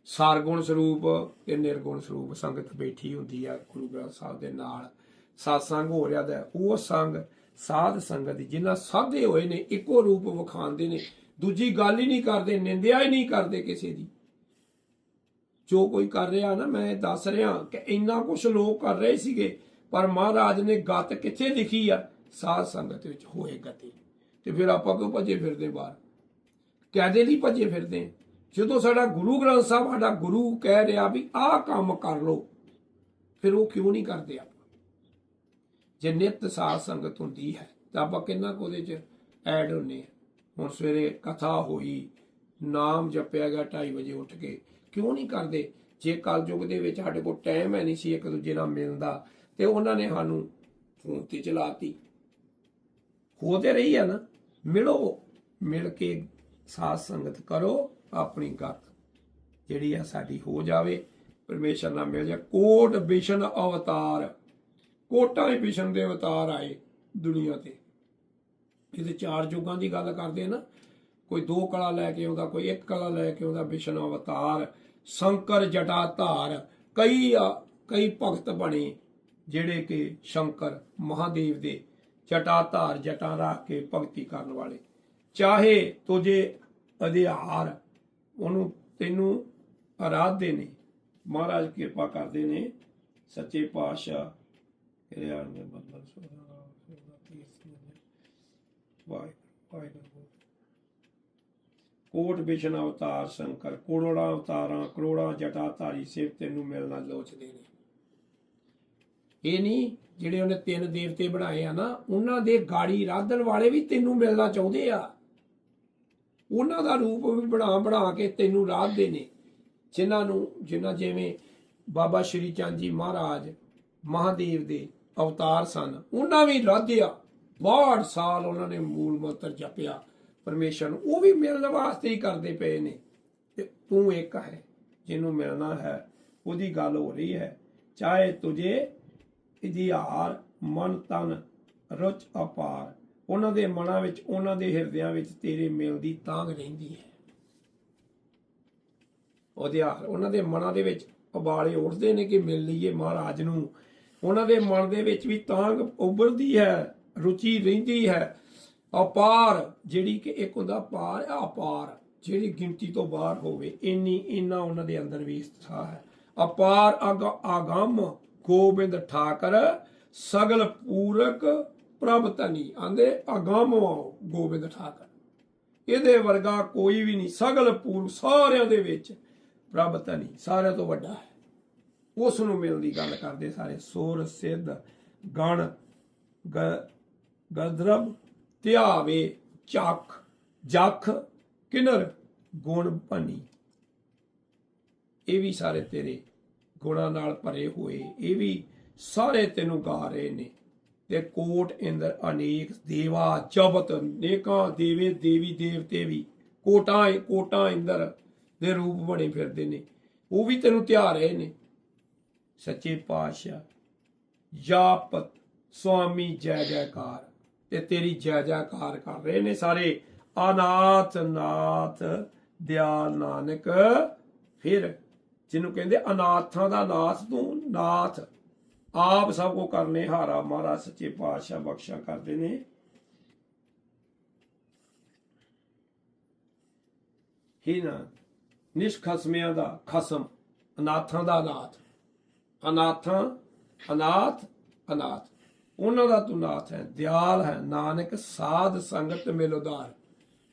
ਸਰਗੁਣ ਸਰੂਪ ਤੇ ਨਿਰਗੁਣ ਸਰੂਪ ਸੰਗਤ ਬੈਠੀ ਹੁੰਦੀ ਆ ਗੁਰੂ ਗ੍ਰੰਥ ਸਾਹਿਬ ਦੇ ਨਾਲ। satsang ਹੋ ਰਿਹਾ ਦਾ, ਉਹ ਸੰਗ ਸਾਧ ਸੰਗਤ ਦੀ, ਜਿਨ੍ਹਾਂ ਸਾਧੇ ਹੋਏ ਨੇ, ਇੱਕੋ ਰੂਪ ਵਿਖਾਉਂਦੇ ਨੇ। ਦੂਜੀ ਗੱਲ ਹੀ ਨਹੀਂ ਕਰਦੇ, ਨਿੰਦਿਆ ਹੀ ਨਹੀਂ ਕਰਦੇ ਕਿਸੇ ਦੀ। ਜੋ ਕੋਈ ਕਰ ਰਿਹਾ ਨਾ, ਮੈਂ ਦੱਸ ਰਿਹਾ ਕਿ ਇੰਨਾ ਕੁਝ ਲੋਕ ਕਰ ਰਹੇ ਸੀਗੇ, ਪਰ ਮਹਾਰਾਜ ਨੇ ਗੱਤ ਕਿੱਥੇ ਲਿਖੀ ਆ? ਸਾਧ ਸੰਗਤ ਵਿੱਚ ਹੋਏ ਗਤੀ। ਤੇ ਫਿਰ ਆਪਾਂ ਕਿਉਂ ਭੱਜੇ ਫਿਰਦੇ ਬਾਹਰ? ਕਾਹਦੇ ਲਈ ਭੱਜੇ ਫਿਰਦੇ। ਜਦੋਂ ਸਾਡਾ ਗੁਰੂ ਗ੍ਰੰਥ ਸਾਹਿਬ, ਸਾਡਾ ਗੁਰੂ ਕਹਿ ਰਿਹਾ ਵੀ ਆਹ ਕੰਮ ਕਰ ਲੋ ਫਿਰ ਉਹ ਕਿਉਂ ਨਹੀਂ ਕਰਦੇ ਆਪਾਂ? ਜੇ ਨਿਤ ਸਾਧ ਸੰਗਤ ਹੁੰਦੀ ਹੈ, ਤਾਂ ਆਪਾਂ ਕਿੰਨਾ ਕੁ ਉਹਦੇ ਚ ਐਡ ਹੁੰਨੇ ਆ। ਹੁਣ ਸਵੇਰੇ ਕਥਾ ਹੋਈ, ਨਾਮ ਜਪਿਆ ਗਿਆ 2:30 ਵਜੇ ਉੱਠ ਕੇ। ਕਿਉਂ ਨਹੀਂ ਕਰਦੇ? ਜੇ ਕਲਯੁਗ ਦੇ ਵਿੱਚ ਸਾਡੇ ਕੋਲ ਟਾਈਮ ਹੈ ਨਹੀਂ ਸੀ ਇੱਕ ਦੂਜੇ ਨਾਲ ਮਿਲਣ ਤੇ ਉਹਨਾਂ ਨੇ ਸਾਨੂੰ ਫੋਨ ਤੇ ਚਲਾਤੀ। ਹੋ ਤੇ ਰਹੀ ਆ ਨਾ? ਮਿਲੋ, ਮਿਲ ਕੇ ਸਾਧ ਸੰਗਤ ਕਰੋ ਆਪਣੀ ਗੱਤ। ਜਿਹੜੀ ਆ ਸਾਡੀ ਹੋ ਜਾਵੇ, ਪਰਮੇਸ਼ਰ ਨਾਲ ਮਿਲ ਜਾ। ਕੋਟ ਵਿਸ਼ਨ ਅਵਤਾਰ, ਕੋਟਾਂ ਹੀ ਵਿਸ਼ਨ ਦੇ ਅਵਤਾਰ ਆਏ ਦੁਨੀਆ ਤੇ। ਇਹਦੇ ਚਾਰ ਯੁੱਗਾਂ ਦੀ ਗੱਲ ਕਰਦੇ ਆ ਨਾ ਕੋਈ ਦੋ ਕਲਾ ਲੈ ਕੇ ਆਉਂਦਾ, ਕੋਈ ਇੱਕ ਕਲਾ ਲੈ ਕੇ ਆਉਂਦਾ, ਵਿਸ਼ਨੂੰ ਅਵਤਾਰ, ਸ਼ੰਕਰ ਜਟਾ ਧਾਰ, ਕਈ ਕਈ ਭਗਤ ਬਣੇ ਜਿਹੜੇ ਕਿ ਸ਼ੰਕਰ ਮਹਾਦੇਵ ਦੇ ਜਟਾ ਧਾਰ, ਜਟਾ ਰੱਖ ਕੇ ਭਗਤੀ ਕਰਨ ਵਾਲੇ। ਚਾਹੇ ਤੁਝੇ ਅਧਿਆਰ ਉਹਨੂੰ ਤੈਨੂੰ ਆਰਾਧਦੇ ਨੇ। ਮਹਾਰਾਜ ਕਿਰਪਾ ਕਰਦੇ ਨੇ। ਸੱਚੇ ਪਾਤਸ਼ਾਹ, ਕਿਰਿਆ ਨੇ ਬੰਦਨ ਸੋਦਾ ਸੋਦਾ ਵਾਹਿਗੁਰੂ। ਕੋਟ ਵਿਸ਼ਨ ਅਵਤਾਰ ਸ਼ੰਕਰ, ਕਰੋੜਾਂ ਅਵਤਾਰਾਂ, ਕਰੋੜਾਂ ਜਟਾ ਧਾਰੀ ਸਿਰ ਤੈਨੂੰ ਮਿਲਣਾ ਲੋਚਦੇ ਨੇ। ਇਹ ਨਹੀਂ ਜਿਹੜੇ ਉਹਨੇ ਤਿੰਨ ਦੇਵਤੇ ਬਣਾਏ ਆ ਨਾ, ਉਹਨਾਂ ਦੇ ਗਾੜੀ ਰਾਧਣ ਵਾਲੇ ਵੀ ਤੈਨੂੰ ਮਿਲਣਾ ਚਾਹੁੰਦੇ ਆ। ਉਹਨਾਂ ਦਾ ਰੂਪ ਵੀ ਬਣਾ ਬਣਾ ਕੇ ਤੈਨੂੰ ਰਾਧਦੇ ਨੇ। ਜਿਨ੍ਹਾਂ ਨੂੰ, ਜਿਨ੍ਹਾਂ ਜਿਵੇਂ ਬਾਬਾ ਸ਼੍ਰੀ ਚੰਦ ਜੀ ਮਹਾਰਾਜ, ਮਹਾਦੇਵ ਦੇ ਅਵਤਾਰ ਸਨ, ਉਹਨਾਂ ਵੀ ਰਾਧਿਆ। 62 ਸਾਲ ਉਹਨਾਂ ਨੇ ਮੂਲ ਮੰਤਰ ਜਪਿਆ। ਪਰਮੇਸ਼ਰ ਨੂੰ, ਉਹ ਵੀ ਮਿਲਣ ਵਾਸਤੇ ਹੀ ਕਰਦੇ ਪਏ ਨੇ। ਤੇ ਤੂੰ ਇੱਕ ਹੈ, ਜਿਹਨੂੰ ਮਿਲਣਾ ਹੈ, ਉਹਦੀ ਗੱਲ ਹੋ ਰਹੀ ਹੈ। ਚਾਹੇ ਤੁਝੇ ਇਧਿਆਰ ਮਨ ਤਨ ਰੁਚ ਅਪਾਰ, ਉਹਨਾਂ ਦੇ ਮਨਾਂ ਵਿੱਚ, ਉਹਨਾਂ ਦੇ ਹਿਰਦਿਆਂ ਵਿੱਚ ਤੇਰੇ ਮਿਲ ਦੀ ਤਾਂਗ ਰਹਿੰਦੀ ਹੈ। ਉਹਦੇ ਉਹਨਾਂ ਦੇ ਮਨਾਂ ਦੇ ਵਿੱਚ ਉਬਾਲੇ ਉੱਠਦੇ ਨੇ ਕਿ ਮਿਲ ਲਈਏ ਮਹਾਰਾਜ ਨੂੰ। ਉਹਨਾਂ ਦੇ ਮਨ ਦੇ ਵਿੱਚ ਵੀ ਤਾਂਗ ਉਭਰਦੀ ਹੈ, ਰੁਚੀ ਰਹਿੰਦੀ ਹੈ। ਅਪਾਰ, ਜਿਹੜੀ ਕਿ ਇੱਕ ਹੁੰਦਾ ਪਾਰ ਅਪਾਰ, ਜਿਹੜੀ ਗਿਣਤੀ ਤੋਂ ਬਾਹਰ ਹੋਵੇ, ਇੰਨੀ, ਇੰਨਾ ਉਹਨਾਂ ਦੇ ਅੰਦਰ ਵੀ ਸਥਾ ਹੈ। ਅਪਾਰ ਆਗਮ, ਗੋਬਿੰਦ ਠਾਕਰ, ਸਗਲ ਪੂਰਕ ਪ੍ਰਭ ਤਨੀ ਆਂਦੇ ਅਗਮ ਗੋਬਿੰਦ ਠਾਕਰ। ਇਹਦੇ ਵਰਗਾ ਕੋਈ ਵੀ ਨਹੀਂ, ਸਗਲ ਪੂਰ ਸਾਰਿਆਂ ਦੇ ਵਿੱਚ ਪ੍ਰਭ ਤਨੀ ਸਾਰਿਆਂ ਤੋਂ ਵੱਡਾ ਹੈ। ਉਸ ਨੂੰ ਮਿਲਣ ਦੀ ਗੱਲ ਕਰਦੇ ਸਾਰੇ, ਸੂਰ, ਸਿੱਧ, ਗਣ, ਗ- ਗਦਰਬ ਧਿਆਵੇ ਚੱਖ ਜਖ, ਕਿਨਰ, ਗੁਣ ਭਨੀ। ਇਹ ਵੀ ਸਾਰੇ ਤੇਰੇ ਗੁਣਾਂ ਨਾਲ ਭਰੇ ਹੋਏ, ਇਹ ਵੀ ਸਾਰੇ ਤੈਨੂੰ ਗਾ ਰਹੇ ਨੇ। ਤੇ ਕੋਟ ਇੰਦਰ ਅਨੇਕ ਦੇਵਾ ਜਬਤ ਨੇਕਾਂ ਦੇਵੇ ਦੇਵੀ ਦੇਵਤੇ ਵੀ। ਕੋਟਾਂ ਕੋਟਾਂ ਇੰਦਰ ਦੇ ਰੂਪ ਬਣੇ ਫਿਰਦੇ ਨੇ। ਉਹ ਵੀ ਤੈਨੂੰ ਧਿਆ ਰਹੇ ਨੇ। ਸੱਚੇ ਪਾਤਸ਼ਾਹ, ਜਾਪਤ ਸੁਆਮੀ ਜੈ ਜੈਕਾਰ। ਤੇ ਤੇਰੀ ਜੈ ਜੈਕਾਰ ਕਰ ਰਹੇ ਨੇ ਸਾਰੇ। ਅਨਾਥ ਨਾਥ ਦਿਆਲ ਨਾਨਕ, ਫਿਰ ਜਿਹਨੂੰ ਕਹਿੰਦੇ ਅਨਾਥਾਂ ਦਾ ਨਾਥ ਤੂੰ, ਨਾਥ। ਆਪ ਸਭ ਕੋ ਕਰਨੇ ਹਾਰਾ ਮਹਾਰਾਜ ਸੱਚੇ ਪਾਤਸ਼ਾਹ ਬਖਸ਼ਾ ਕਰਦੇ ਨੇ। ਹੀ ਨਾ ਨਿਸ਼ਖਸਮਿਆਂ ਦਾ ਖਸਮ, ਅਨਾਥਾਂ ਦਾ ਅਨਾਥ। ਅਨਾਥਾਂ, ਅਨਾਥ ਅਨਾਥ। ਉਹਨਾਂ ਦਾ ਤੂੰ ਨਾਥ ਹੈ, ਦਿਆਲ ਹੈ, ਨਾਨਕ ਸਾਧ ਸੰਗਤ ਮਿਲ ਉਧਾਰ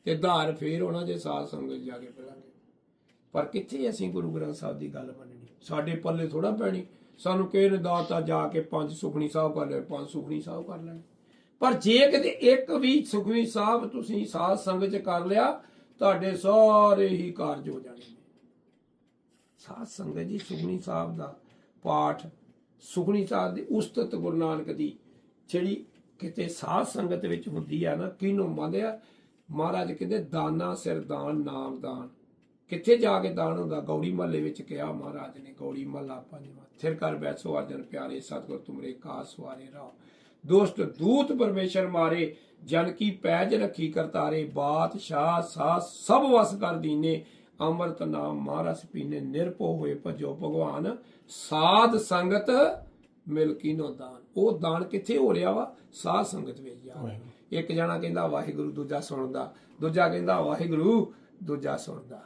ਤੇ ਧਾਰ ਫੇਰ ਉਹਨਾਂ ਜੇ ਸਾਧ ਸੰਗਤ ਜਾ ਕੇ ਪੜਾਂਗੇ ਪਰ ਕਿੱਥੇ ਅਸੀਂ ਗੁਰੂ ਗ੍ਰੰਥ ਸਾਹਿਬ ਦੀ ਗੱਲ ਮੰਨਣੀ? ਸਾਡੇ ਪੱਲੇ ਥੋੜਾ ਪੈਣੀ। ਸਾਨੂੰ ਕਿਸੇ ਨੇ ਦਾਤਾ ਜਾ ਕੇ ਪੰਜ ਸੁਖਣੀ ਸਾਹਿਬ ਕਰ ਲੈ ਪੰਜ ਸੁਖਣੀ ਸਾਹਿਬ ਕਰ ਲੈਣ ਪਰ ਜੇ ਕਿਤੇ ਇੱਕ ਵੀ ਸੁਖਣੀ ਸਾਹਿਬ ਤੁਸੀਂ ਸਾਧ ਸੰਗਤ ਚ ਕਰ ਲਿਆ, ਤੁਹਾਡੇ ਸਾਰੇ ਹੀ ਕਾਰਜ ਹੋ ਜਾਣੇ ਸਾਧ ਸੰਗਤ ਜੀ ਸੁਖਣੀ ਸਾਹਿਬ ਦਾ ਪਾਠ ਸੁਖਣੀ ਸਾਹਿਬ ਦੀ ਉਸਤਤ ਗੁਰੂ ਨਾਨਕ ਦੀ ਜਿਹੜੀ ਕਿਤੇ ਸਾਧ ਸੰਗਤ ਵਿੱਚ ਹੁੰਦੀ ਆ ਨਾ, ਕਿਹਨੂੰ ਮੰਨਿਆ ਮਹਾਰਾਜ ਕਹਿੰਦੇ, ਦਾਨਾ ਸਿਰ ਦਾਨ, ਨਾਮ ਦਾਨ। ਕਿੱਥੇ ਜਾ ਕੇ ਦਾਨ ਹੁੰਦਾ? ਗੌੜੀ ਮਹੱਲੇ ਵਿੱਚ ਕਿਹਾ ਮਹਾਰਾਜ ਨੇ, ਗੌੜੀ ਮਹੱਲਾ ਪੰਜਵਾਂ। ਥਿਰ ਕਰ ਬੈਸੋ ਅਰਜਨ ਪਿਆਰੇ, ਸਤਿਗੁਰ ਤੁਮਰੇ, ਕਾਸ ਸਵਾਰੇ ਰਾਓ ਦੋਸਤ ਦੂਤ ਪਰਮੇਸ਼ਰ ਮਾਰੇ, ਜਨ ਕੀ ਪੈਜ ਰੱਖੀ ਕਰਤਾਰੇ, ਬਾਦਸ਼ਾਹ ਸਾ ਸਭ ਵਸ ਕਰ ਦੀਨੇ, ਅੰਮ੍ਰਿਤ ਨਾਮ ਮਹਾਰਸ ਪੀਨੇ, ਨਿਰਭਉ ਹੋਏ ਭਜੋ ਭਗਵਾਨ। ਸਾਧ ਸੰਗਤ ਮਿਲ ਕੀਨੋ ਦਾਨ। ਉਹ ਦਾਨ ਕਿੱਥੇ ਹੋ ਰਿਹਾ ਵਾ? ਸਾਧ ਸੰਗਤ ਵਿੱਚ ਜਾ ਇੱਕ ਜਣਾ ਕਹਿੰਦਾ ਵਾਹਿਗੁਰੂ ਦੂਜਾ ਸੁਣਦਾ। ਦੂਜਾ ਕਹਿੰਦਾ ਵਾਹਿਗੁਰੂ ਦੂਜਾ ਸੁਣਦਾ।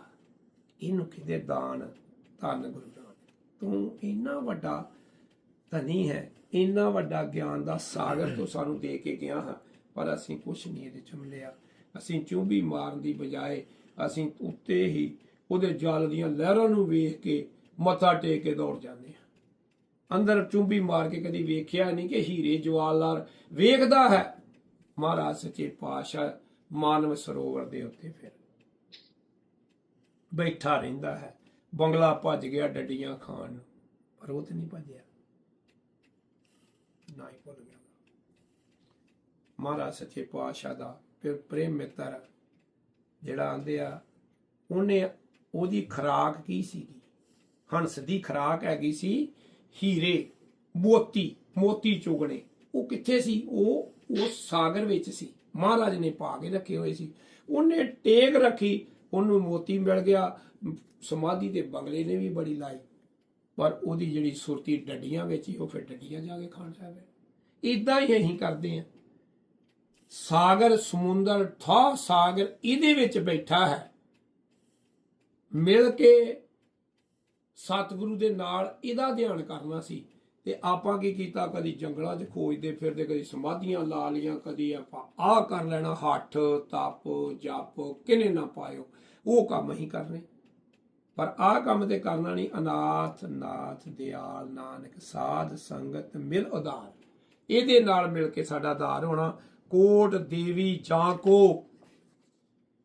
ਇਹਨੂੰ ਕਹਿੰਦੇ ਦਾਨ ਧੰਨ ਗੁਰੂ ਨਾਨਕ। ਤੂੰ ਇੰਨਾ ਵੱਡਾ ਧਨੀ ਹੈ ਇੰਨਾ ਵੱਡਾ ਗਿਆਨ ਦਾ ਸਾਗਰ ਤੋਂ ਸਾਨੂੰ ਦੇ ਕੇ ਗਿਆ ਹੈ ਪਰ ਅਸੀਂ ਕੁਝ ਨਹੀਂ ਇਹਦੇ ਚ ਮਿਲਿਆ। ਅਸੀਂ ਚੁੰਬੀ ਮਾਰਨ ਦੀ ਬਜਾਏ ਅਸੀਂ ਉੱਤੇ ਹੀ ਉਹਦੇ ਜਲ ਦੀਆਂ ਲਹਿਰਾਂ ਨੂੰ ਵੇਖ ਕੇ ਮੱਥਾ ਟੇਕ ਕੇ ਦੌੜ ਜਾਂਦੇ ਹਾਂ। ਅੰਦਰ ਚੁੰਬੀ ਮਾਰ ਕੇ ਕਦੀ ਵੇਖਿਆ ਨਹੀਂ ਕਿ ਹੀਰੇ ਜਵਾਹਰ ਵੇਖਦਾ ਹੈ। ਮਹਾਰਾਜ ਸੱਚੇ ਪਾਤਸ਼ਾਹ ਮਾਨਵ ਸਰੋਵਰ ਦੇ ਉੱਤੇ ਫਿਰ ਬੈਠਾ ਰਹਿੰਦਾ ਹੈ। ਬੰਗਲਾ ਭੱਜ ਗਿਆ ਡੱਡੀਆਂ ਖਾਣ ਪਰ ਉਹ ਤੇ ਨਹੀਂ ਭੱਜਿਆ। ਨਾ ਹੀ ਭੁੱਲ ਗਿਆ। ਮਹਾਰਾਜ ਸੱਚੇ ਪਾਤਸ਼ਾਹ ਦਾ ਫਿਰ ਪ੍ਰੇਮ ਮਿੱਤਰ ਜਿਹੜਾ ਆਂਦੇ ਆ, ਉਹਨੇ ਉਹਦੀ ਖਰਾਕ ਕੀ ਸੀਗੀ? ਹੰਸ ਦੀ ਖਰਾਕ ਹੈਗੀ ਸੀ ਹੀਰੇ, ਮੋਤੀ ਮੋਤੀ ਚੁਗਣੇ। ਉਹ ਕਿੱਥੇ ਸੀ? ਉਹ ਉਹ ਸਾਗਰ ਵਿੱਚ ਸੀ। ਮਹਾਰਾਜ ਨੇ ਪਾ ਕੇ ਰੱਖੇ ਹੋਏ ਸੀ। ਉਹਨੇ ਟੇਕ ਰੱਖੀ, ਉਹਨੂੰ ਮੋਤੀ ਮਿਲ ਗਿਆ। ਸਮਾਧੀ ਦੇ ਬੰਗਲੇ ਨੇ ਵੀ ਬੜੀ ਲਾਈ। ਪਰ ਉਹਦੀ ਜਿਹੜੀ ਸੁਰਤੀ ਡੱਡੀਆਂ ਵਿੱਚ ਹੀ ਉਹ ਫਿਰ ਡੱਡੀਆਂ ਜਾ ਕੇ ਖਾਣ ਸਾਹਿਬ ਪਏ ਇਦਾਂ ਹੀ ਅਸੀਂ ਕਰਦੇ ਆ ਸਾਗਰ ਸਮੁੰਦਰ ਥਾ ਸਾਗਰ ਇਹਦੇ ਵਿੱਚ ਬੈਠਾ ਹੈ। ਮਿਲ ਕੇ ਸਤਿਗੁਰੂ ਦੇ ਨਾਲ ਇਹਦਾ ਧਿਆਨ ਕਰਨਾ ਸੀ। ਤੇ ਆਪਾਂ ਕੀ ਕੀਤਾ? ਕਦੀ ਜੰਗਲਾਂ 'ਚ ਖੋਜਦੇ ਫਿਰਦੇ, ਕਦੀ ਸਮਾਧੀਆਂ ਲਾ ਲੀਆਂ ਕਦੀ ਆਪਾਂ ਆਹ ਕਰ ਲੈਣਾ, ਹੱਠ, ਤਪ, ਜਪ ਕਿਨੇ ਨਾ ਪਾਇਓ, ਉਹ ਕੰਮ ਹੀ ਕਰਨੇ। ਪਰ ਆਹ ਕੰਮ ਤੇ ਕਰਨਾ ਨਹੀਂ, ਅਨਾਥ, ਨਾਥ, ਦਿਆਲ, ਨਾਨਕ, ਸਾਧ, ਸੰਗਤ, ਮਿਲ ਉਦਾਰ ਇਹਦੇ ਨਾਲ ਮਿਲ ਕੇ ਸਾਡਾ ਆਧਾਰ ਹੋਣਾ, ਕੋਟ, ਦੇਵੀ ਜਾਂ ਕੋ,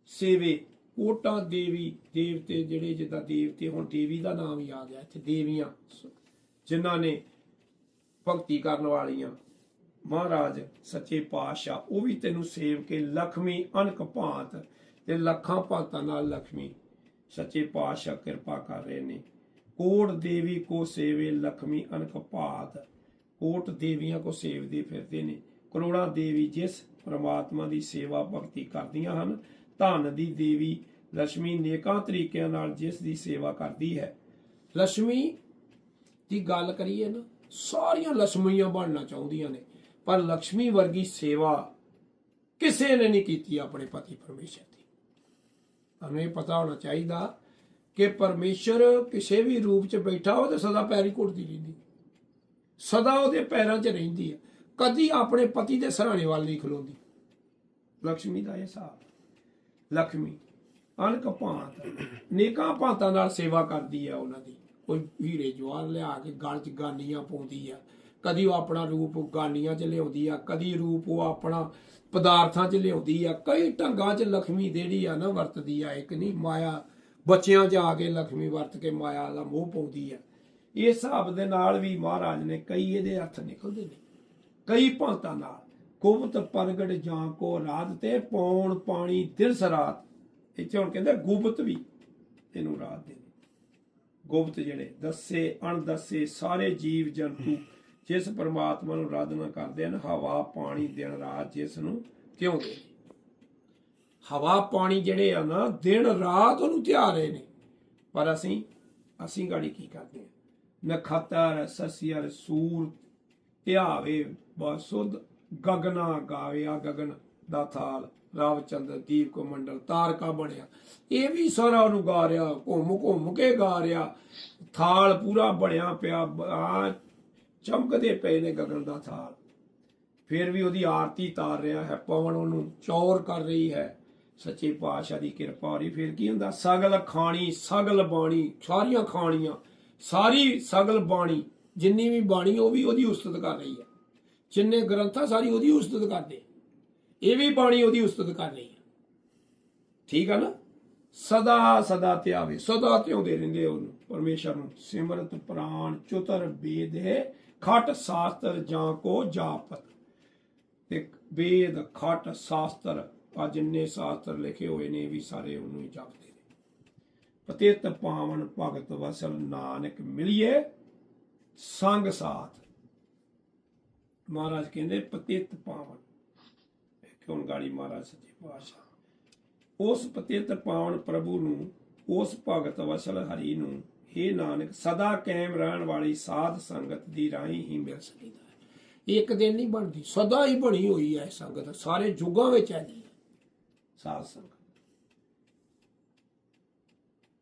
ਸੇਵੇ ਕੋਟਾਂ ਦੇਵੀ, ਦੇਵਤੇ ਜਿਹੜੇ ਜਿੱਦਾਂ ਦੇਵਤੇ, ਹੁਣ ਦੇਵੀ ਦਾ ਨਾਮ ਹੀ ਆ ਗਿਆ ਇੱਥੇ ਦੇਵੀਆਂ ਜਿਨ੍ਹਾਂ ਨੇ ਭਗਤੀ ਕਰਨ ਵਾਲੀਆਂ। ਮਹਾਰਾਜ ਸੱਚੇ ਪਾਤਸ਼ਾਹ, ਉਹ ਵੀ ਤੈਨੂੰ ਸੇਵ ਕੇ ਲਖਮੀ ਅਨਕ ਭਾਂਤ ਤੇ ਲੱਖਾਂ ਭਾਂਤਾਂ ਨਾਲ ਲਖਮੀ। ਸੱਚੇ ਪਾਤਸ਼ਾਹ ਕਿਰਪਾ ਕਰ ਰਹੇ ਨੇ। ਕੋਟ ਦੇਵੀ ਕੋ ਸੇਵੇ ਲਖਮੀ ਅਨਕ ਭਾਤ। ਕੋਟ ਦੇਵੀਆਂ ਕੋ ਸੇਵਦੇ ਫਿਰਦੇ ਨੇ। ਕਰੋੜਾਂ ਦੇਵੀ ਜਿਸ ਪ੍ਰਮਾਤਮਾ ਦੀ ਸੇਵਾ ਭਗਤੀ ਕਰਦੀਆਂ ਹਨ ਧਨ ਦੀ ਦੇਵੀ ਲక్ష్ਮੀ ਨੇਕਾਂ ਤਰੀਕਿਆਂ ਨਾਲ ਜਿਸ ਦੀ ਸੇਵਾ ਕਰਦੀ ਹੈ। ਲక్ష్ਮੀ ਦੀ ਗੱਲ ਕਰੀਏ ਨਾ, ਸਾਰੀਆਂ ਲక్ష్ਮੀਆਂ ਬਣਨਾ ਚਾਹੁੰਦੀਆਂ ਨੇ, ਪਰ ਲక్ష్ਮੀ ਵਰਗੀ ਸੇਵਾ ਕਿਸੇ ਨੇ ਨਹੀਂ ਕੀਤੀ ਆਪਣੇ ਪਤੀ ਪਰਮੇਸ਼ਰ ਦੀ। ਤੁਹਾਨੂੰ ਇਹ ਪਤਾ ਹੋਣਾ ਚਾਹੀਦਾ ਕਿ ਪਰਮੇਸ਼ਰ ਕਿਸੇ ਵੀ ਰੂਪ 'ਚ ਬੈਠਾ ਹੋ ਤੇ ਸਦਾ ਪੈਰੀ ਘੁੱਟਦੀ ਰਹਿੰਦੀ ਸਦਾ ਉਹਦੇ ਪੈਰਾਂ 'ਚ ਰਹਿੰਦੀ ਹੈ। ਕਦੀ ਆਪਣੇ ਪਤੀ ਦੇ ਸਹਰਾਣੇ ਵੱਲ ਨਹੀਂ ਖਲੋਂਦੀ। ਲక్ష్ਮੀ ਦਾ ਇਹ ਹਿਸਾਬ ਲక్ష్ਮੀ ਅਨਕ ਭਾਂਤ। ਨੇਕਾਂ ਭਾਂਤਾਂ ਨਾਲ ਸੇਵਾ ਕਰਦੀ ਆ ਉਹਨਾਂ ਦੀ। ਕੋਈ ਹੀਰੇ ਜਵਾਹਰ ਲਿਆ ਕੇ ਗਲ 'ਚ ਗਾਨੀਆਂ ਪਾਉਂਦੀ ਆ। ਕਦੀ ਉਹ ਆਪਣਾ ਰੂਪ ਗਾਨੀਆਂ 'ਚ ਲਿਆਉਂਦੀ ਆ, ਕਦੀ ਰੂਪ ਉਹ ਆਪਣਾ ਪਦਾਰਥਾਂ 'ਚ ਲਿਆਉਂਦੀ ਆ। ਕਈ ਢੰਗਾਂ 'ਚ ਲక్ష్ਮੀ ਜਿਹੜੀ ਆ ਨਾ ਵਰਤਦੀ ਆ, ਇੱਕ ਨਹੀਂ ਮਾਇਆ। ਬੱਚਿਆਂ 'ਚ ਆ ਕੇ ਲక్ష్ਮੀ ਵਰਤ ਕੇ ਮਾਇਆ ਦਾ ਮੋਹ ਪਾਉਂਦੀ ਆ। ਇਸ ਹਿਸਾਬ ਦੇ ਨਾਲ ਵੀ ਮਹਾਰਾਜ ਨੇ ਕਈ ਇਹਦੇ ਅਰਥ ਨਿਕਲਦੇ ਨੇ। ਕਈ ਭਾਂਤਾਂ ਨਾਲ। ਗੁਪਤ ਪ੍ਰਗਟ ਜਾਂ ਕੋ ਰਾਤ ਤੇ ਪੌਣ ਪਾਣੀ ਦਿਰਸ ਰਾਤ। ਇੱਥੇ ਹੁਣ ਕਹਿੰਦੇ ਗੁਪਤ ਵੀ ਇਹਨੂੰ ਰਾਤ ਦੇ ਗੁਪਤ ਜਿਹੜੇ ਦੱਸੇ, ਅਣਦੱਸੇ ਸਾਰੇ ਜੀਵ ਜੰਤੂ ਜਿਸ ਪਰਮਾਤਮਾ ਨੂੰ ਆਰਾਧਨਾ ਕਰਦੇ ਹਨ, ਹਵਾ, ਪਾਣੀ ਦਿਨ ਰਾਤ ਜਿਸ ਨੂੰ ਕਿਉਂ ਹਵਾ, ਪਾਣੀ ਜਿਹੜੇ ਆ ਨਾ, ਦਿਨ ਰਾਤ ਉਹਨੂੰ ਧਿਆ ਰਹੇ ਨੇ। ਪਰ ਅਸੀਂ ਅਸੀਂ ਗਾੜੀ ਕੀ ਕਰਦੇ ਹਾਂ? ਨਖਤਰ, ਸਸਿਅਰ, ਸੂਰ, ਧਿਆਵੇ ਬਸੁੱਧ ਗਗਨਾ ਗਾਵਿਆ, ਗਗਨ ਦਾ ਥਾਲ ਰਾਵ ਚੰਦਰ ਦੀਪ ਕੋ ਮੰਡਲ ਤਾਰਕਾ ਬਣਿਆ। ਇਹ ਵੀ ਸਾਰਾ ਉਹਨੂੰ ਗਾ ਰਿਹਾ, ਘੁੰਮ ਘੁੰਮ ਕੇ ਗਾ ਰਿਹਾ। ਥਾਲ ਪੂਰਾ ਬਣਿਆ ਪਿਆ ਆ ਚਮਕਦੇ ਪਏ ਨੇ ਗਗਨ ਦਾ ਥਾਲ। ਫਿਰ ਵੀ ਉਹਦੀ ਆਰਤੀ ਤਾਰ ਰਿਹਾ ਹੈ, ਪਵਨ ਉਹਨੂੰ ਚੌਰ ਕਰ ਰਹੀ ਹੈ। ਸੱਚੇ ਪਾਤਸ਼ਾਹ ਦੀ ਕਿਰਪਾ ਹੋ ਰਹੀ ਫਿਰ ਕੀ ਹੁੰਦਾ? ਸਗਲ ਖਾਣੀ, ਸਗਲ ਬਾਣੀ, ਸਾਰੀਆਂ ਖਾਣੀਆਂ, ਸਾਰੀ ਸਗਲ ਬਾਣੀ, ਜਿੰਨੀ ਵੀ ਬਾਣੀ, ਉਹ ਵੀ ਉਹਦੀ ਉਸਤਤ ਕਰ ਰਹੀ ਹੈ। ਜਿੰਨੇ ਗ੍ਰੰਥਾਂ ਸਾਰੀ ਉਹਦੀ ਉਸਤਤ ਕਰਦੇ। ਇਹ ਵੀ ਬਾਣੀ ਉਹਦੀ ਉਸਤਤ ਕਰ ਰਹੀ ਹੈ। ਠੀਕ ਹੈ ਨਾ? ਸਦਾ ਸਦਾ ਧਿਆਵੇ ਸਦਾ ਧਿਆਉਂਦੇ ਰਹਿੰਦੇ ਉਹਨੂੰ। ਪਰਮੇਸ਼ਰ ਨੂੰ ਸਿਮਰਤ ਪ੍ਰਾਨ ਚੁਤਰ, ਵੇਦੇ, ਖਟ ਸ਼ਾਸਤਰ ਜਾਂ ਕੋ ਜਾਪਤ। ਤੇ ਵੇਦ, ਖਟ ਸ਼ਾਸਤਰ ਆ ਜਿੰਨੇ ਸ਼ਾਸਤਰ ਲਿਖੇ ਹੋਏ ਨੇ ਵੀ ਸਾਰੇ ਉਹਨੂੰ ਹੀ ਜਪਦੇ ਨੇ। ਪਤਿਤ ਪਾਵਨ ਭਗਤ ਵਸਲ ਨਾਨਕ ਮਿਲਿਏ, ਸੰਗ ਸਾਥ। ਮਹਾਰਾਜ ਕਹਿੰਦੇ ਪਤਿਤ ਪਾਵਨ। ਕਿਉਂ ਗਾੜੀ ਮਹਾਰਾਜ ਸੱਚੇ ਪਾਤਸ਼ਾਹ? ਉਸ ਪਤਿਤ ਪਾਵਨ ਪ੍ਰਭੂ ਨੂੰ, ਉਸ ਭਗਤ ਵਸਲ ਹਰੀ ਨੂੰ हे ਨਾਨਕ, ਸਦਾ ਕਾਇਮ ਰਹਿਣ ਵਾਲੀ ਸਾਧ ਸੰਗਤ ਦੀ ਰਾਹੀਂ ਹੀ ਮਿਲ ਸਕੀਦਾ ਹੈ। ਇੱਕ ਦਿਨ ਨਹੀਂ ਬਣਦੀ, ਸਦਾ ਹੀ ਬਣੀ ਹੋਈ ਹੈ ਸੰਗਤ। ਸਾਰੇ ਯੁੱਗਾਂ ਵਿੱਚ ਹੈਗੀ ਹੈ ਸਾਧ ਸੰਗਤ।